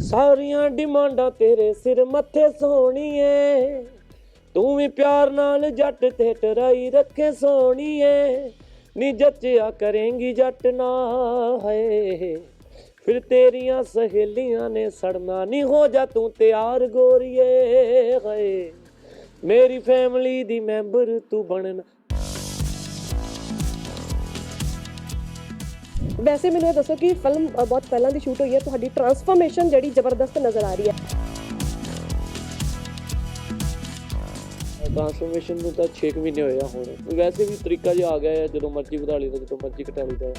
ਸਾਰੀਆਂ ਡਿਮਾਂਡਾਂ ਤੇਰੇ ਸਿਰ ਮੱਥੇ ਸੋਹਣੀਏ। ਤੂੰ ਵੀ ਪਿਆਰ ਨਾਲ ਜੱਟ ਤੇ ਟਰਾਈ ਰੱਖੇ ਸੋਹਣੀਏ। ਨੀ ਜੱਚਿਆ ਕਰੇਂਗੀ ਜੱਟ ਨਾ ਹੈ ਫਿਰ ਤੇਰੀਆਂ ਸਹੇਲੀਆਂ ਨੇ ਸੜਨਾ ਨਹੀਂ ਹੋ ਜਾ ਤੂੰ ਤਿਆਰ ਗੋਰੀਏ। ਹੈ ਮੇਰੀ ਫੈਮਿਲੀ ਦੀ ਮੈਂਬਰ ਤੂੰ ਬਣਨ ਵੈਸੇ ਮੈਨੂੰ ਇਹ ਦੱਸੋ ਕਿ ਫਿਲਮ ਬਹੁਤ ਪਹਿਲਾਂ ਦੀ ਸ਼ੂਟ ਹੋਈ ਹੈ, ਤੁਹਾਡੀ ਟਰਾਂਸਫਰਮੇਸ਼ਨ ਜਿਹੜੀ ਜ਼ਬਰਦਸਤ ਨਜ਼ਰ ਆ ਰਹੀ ਹੈ। ਟ੍ਰਾਂਸਫਰਮੇਸ਼ਨ ਨੂੰ ਤਾਂ 6 ਮਹੀਨੇ ਹੋਏ ਆ ਹੁਣ। ਵੈਸੇ ਵੀ ਤਰੀਕਾ ਜਿਹਾ ਆ ਗਿਆ ਹੈ, ਜਦੋਂ ਮਰਜ਼ੀ ਵਧਾ ਲਈਦਾ ਜਦੋਂ ਮਰਜ਼ੀ ਘਟਾ ਲਈਦਾ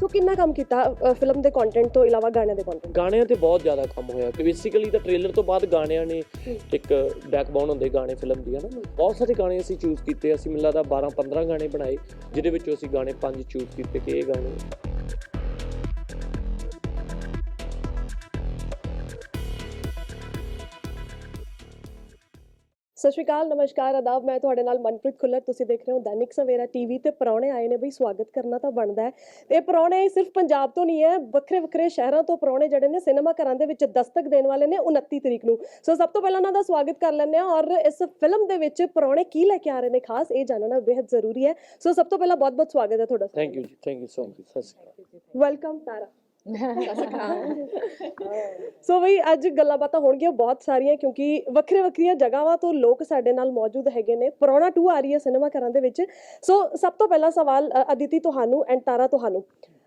ਸੋ ਕਿੰਨਾ ਕੰਮ ਕੀਤਾ ਫਿਲਮ ਦੇ ਕੰਟੈਂਟ ਤੋਂ ਇਲਾਵਾ ਗਾਣਿਆਂ ਦੇ ਕੰਟੈਂਟ ਗਾਣਿਆਂ ਤੇ ਬਹੁਤ ਜ਼ਿਆਦਾ ਕੰਮ ਹੋਇਆ ਕਿ ਬੇਸਿਕਲੀ ਤਾਂ ਟ੍ਰੇਲਰ ਤੋਂ ਬਾਅਦ ਗਾਣਿਆਂ ਨੇ ਇੱਕ ਬੈਕਬੋਨ ਹੁੰਦੇ ਗਾਣੇ ਫਿਲਮ ਦੀ ਹਨਾ? ਬਹੁਤ ਸਾਰੇ ਗਾਣੇ ਅਸੀਂ ਚੂਜ਼ ਕੀਤੇ ਅਸੀਂ ਮੈਨੂੰ ਲੱਗਦਾ 12 15 ਗਾਣੇ ਬਣਾਏ ਜਿਹਦੇ ਵਿੱਚੋਂ ਅਸੀਂ ਗਾਣੇ ਪੰਜ ਚੂਜ਼ ਕੀਤੇ ਕਿ ਇਹ ਗਾਣੇ ਸਤਿ ਸ਼੍ਰੀ ਅਕਾਲ ਨਮਸਕਾਰ ਆਦਾਬ। ਮੈਂ ਤੁਹਾਡੇ ਨਾਲ ਮਨਪ੍ਰੀਤ ਖੁੱਲਰ। ਤੁਸੀਂ ਦੇਖ ਰਹੇ ਹੋ ਦੈਨਿਕ ਸਵੇਰਾ ਟੀਵੀ ਤੇ ਪਰੌਣੇ ਆਏ ਨੇ ਬਈ ਸਵਾਗਤ ਕਰਨਾ ਤਾਂ ਬਣਦਾ ਹੈ। ਇਹ ਪਰੌਣੇ ਸਿਰਫ ਪੰਜਾਬ ਤੋਂ ਨਹੀਂ ਹੈ ਵੱਖਰੇ ਵੱਖਰੇ ਸ਼ਹਿਰਾਂ ਤੋਂ ਪਰੌਣੇ ਜਿਹੜੇ ਨੇ ਸਿਨੇਮਾ ਘਰਾਂ ਦੇ ਵਿੱਚ ਦਸਤਕ ਦੇਣ ਵਾਲੇ ਨੇ 29 ਤਰੀਕ ਨੂੰ। ਸੋ ਸਭ ਤੋਂ ਪਹਿਲਾਂ ਉਹਨਾਂ ਦਾ ਸਵਾਗਤ ਕਰ ਲੈਂਦੇ ਹਾਂ ਔਰ ਇਸ ਫਿਲਮ ਦੇ ਵਿੱਚ ਪਰੌਣੇ ਕੀ ਲੈ ਕੇ ਆ ਰਹੇ ਨੇ ਖਾਸ ਇਹ ਜਾਣਨਾ ਬੇहद ਜ਼ਰੂਰੀ ਹੈ। ਸੋ ਸਭ ਤੋਂ ਪਹਿਲਾਂ ਬਹੁਤ ਬਹੁਤ ਸਵਾਗਤ ਹੈ ਤੁਹਾਡਾ। Thank you ji thank you so much ਸਤਿ ਸ਼੍ਰੀ ਅਕਾਲ। ਵੈਲਕਮ ਤਾਰਾ ਸੋ ਬਈ ਅੱਜ ਗੱਲਾਂ ਬਾਤਾਂ ਹੋਣਗੀਆਂ ਬਹੁਤ ਸਾਰੀਆਂ ਕਿਉਂਕਿ ਵੱਖਰੇ ਵੱਖਰੀਆਂ ਜਗ੍ਹਾਵਾਂ ਤੋਂ ਲੋਕ ਸਾਡੇ ਨਾਲ ਮੌਜੂਦ ਹੈਗੇ ਨੇ। ਪੁਰਾਣਾ 2 ਆ ਰਹੀ ਹੈ ਸਿਨੇਮਾ ਘਰਾਂ ਦੇ ਵਿੱਚ। ਸੋ ਸਭ ਤੋਂ ਪਹਿਲਾ ਸਵਾਲ ਅਦਿਤੀ ਤੁਹਾਨੂੰ ਐਂਡ ਤਾਰਾ ਤੁਹਾਨੂੰ।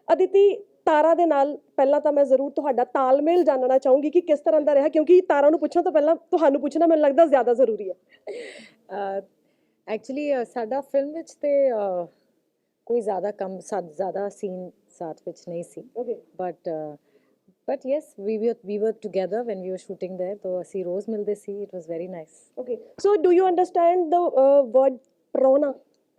ਅਦਿਤੀ ਤਾਰਾ ਦੇ ਨਾਲ ਪਹਿਲਾਂ ਤਾਂ ਮੈਂ ਜ਼ਰੂਰ ਤੁਹਾਡਾ ਤਾਲਮੇਲ ਜਾਣਨਾ ਚਾਹੂੰਗੀ ਕਿ ਕਿਸ ਤਰ੍ਹਾਂ ਦਾ ਰਿਹਾ ਕਿਉਂਕਿ ਤਾਰਾ ਨੂੰ ਪੁੱਛਣ ਤੋਂ ਪਹਿਲਾਂ ਤੁਹਾਨੂੰ ਪੁੱਛਣਾ ਮੈਨੂੰ ਲੱਗਦਾ ਜ਼ਿਆਦਾ ਜ਼ਰੂਰੀ ਹੈ। ਐਕਚੁਅਲੀ ਸਾਡਾ ਫਿਲਮ ਵਿੱਚ ਤੇ ਕੋਈ ਜ਼ਿਆਦਾ ਕੰਮ ਜ਼ਿਆਦਾ scene Satwich Naisi. Okay. But uh, but yes, we were we were together when we were shooting there. So see Rose Milde see it was very nice. Okay. So do you understand the uh, word prona?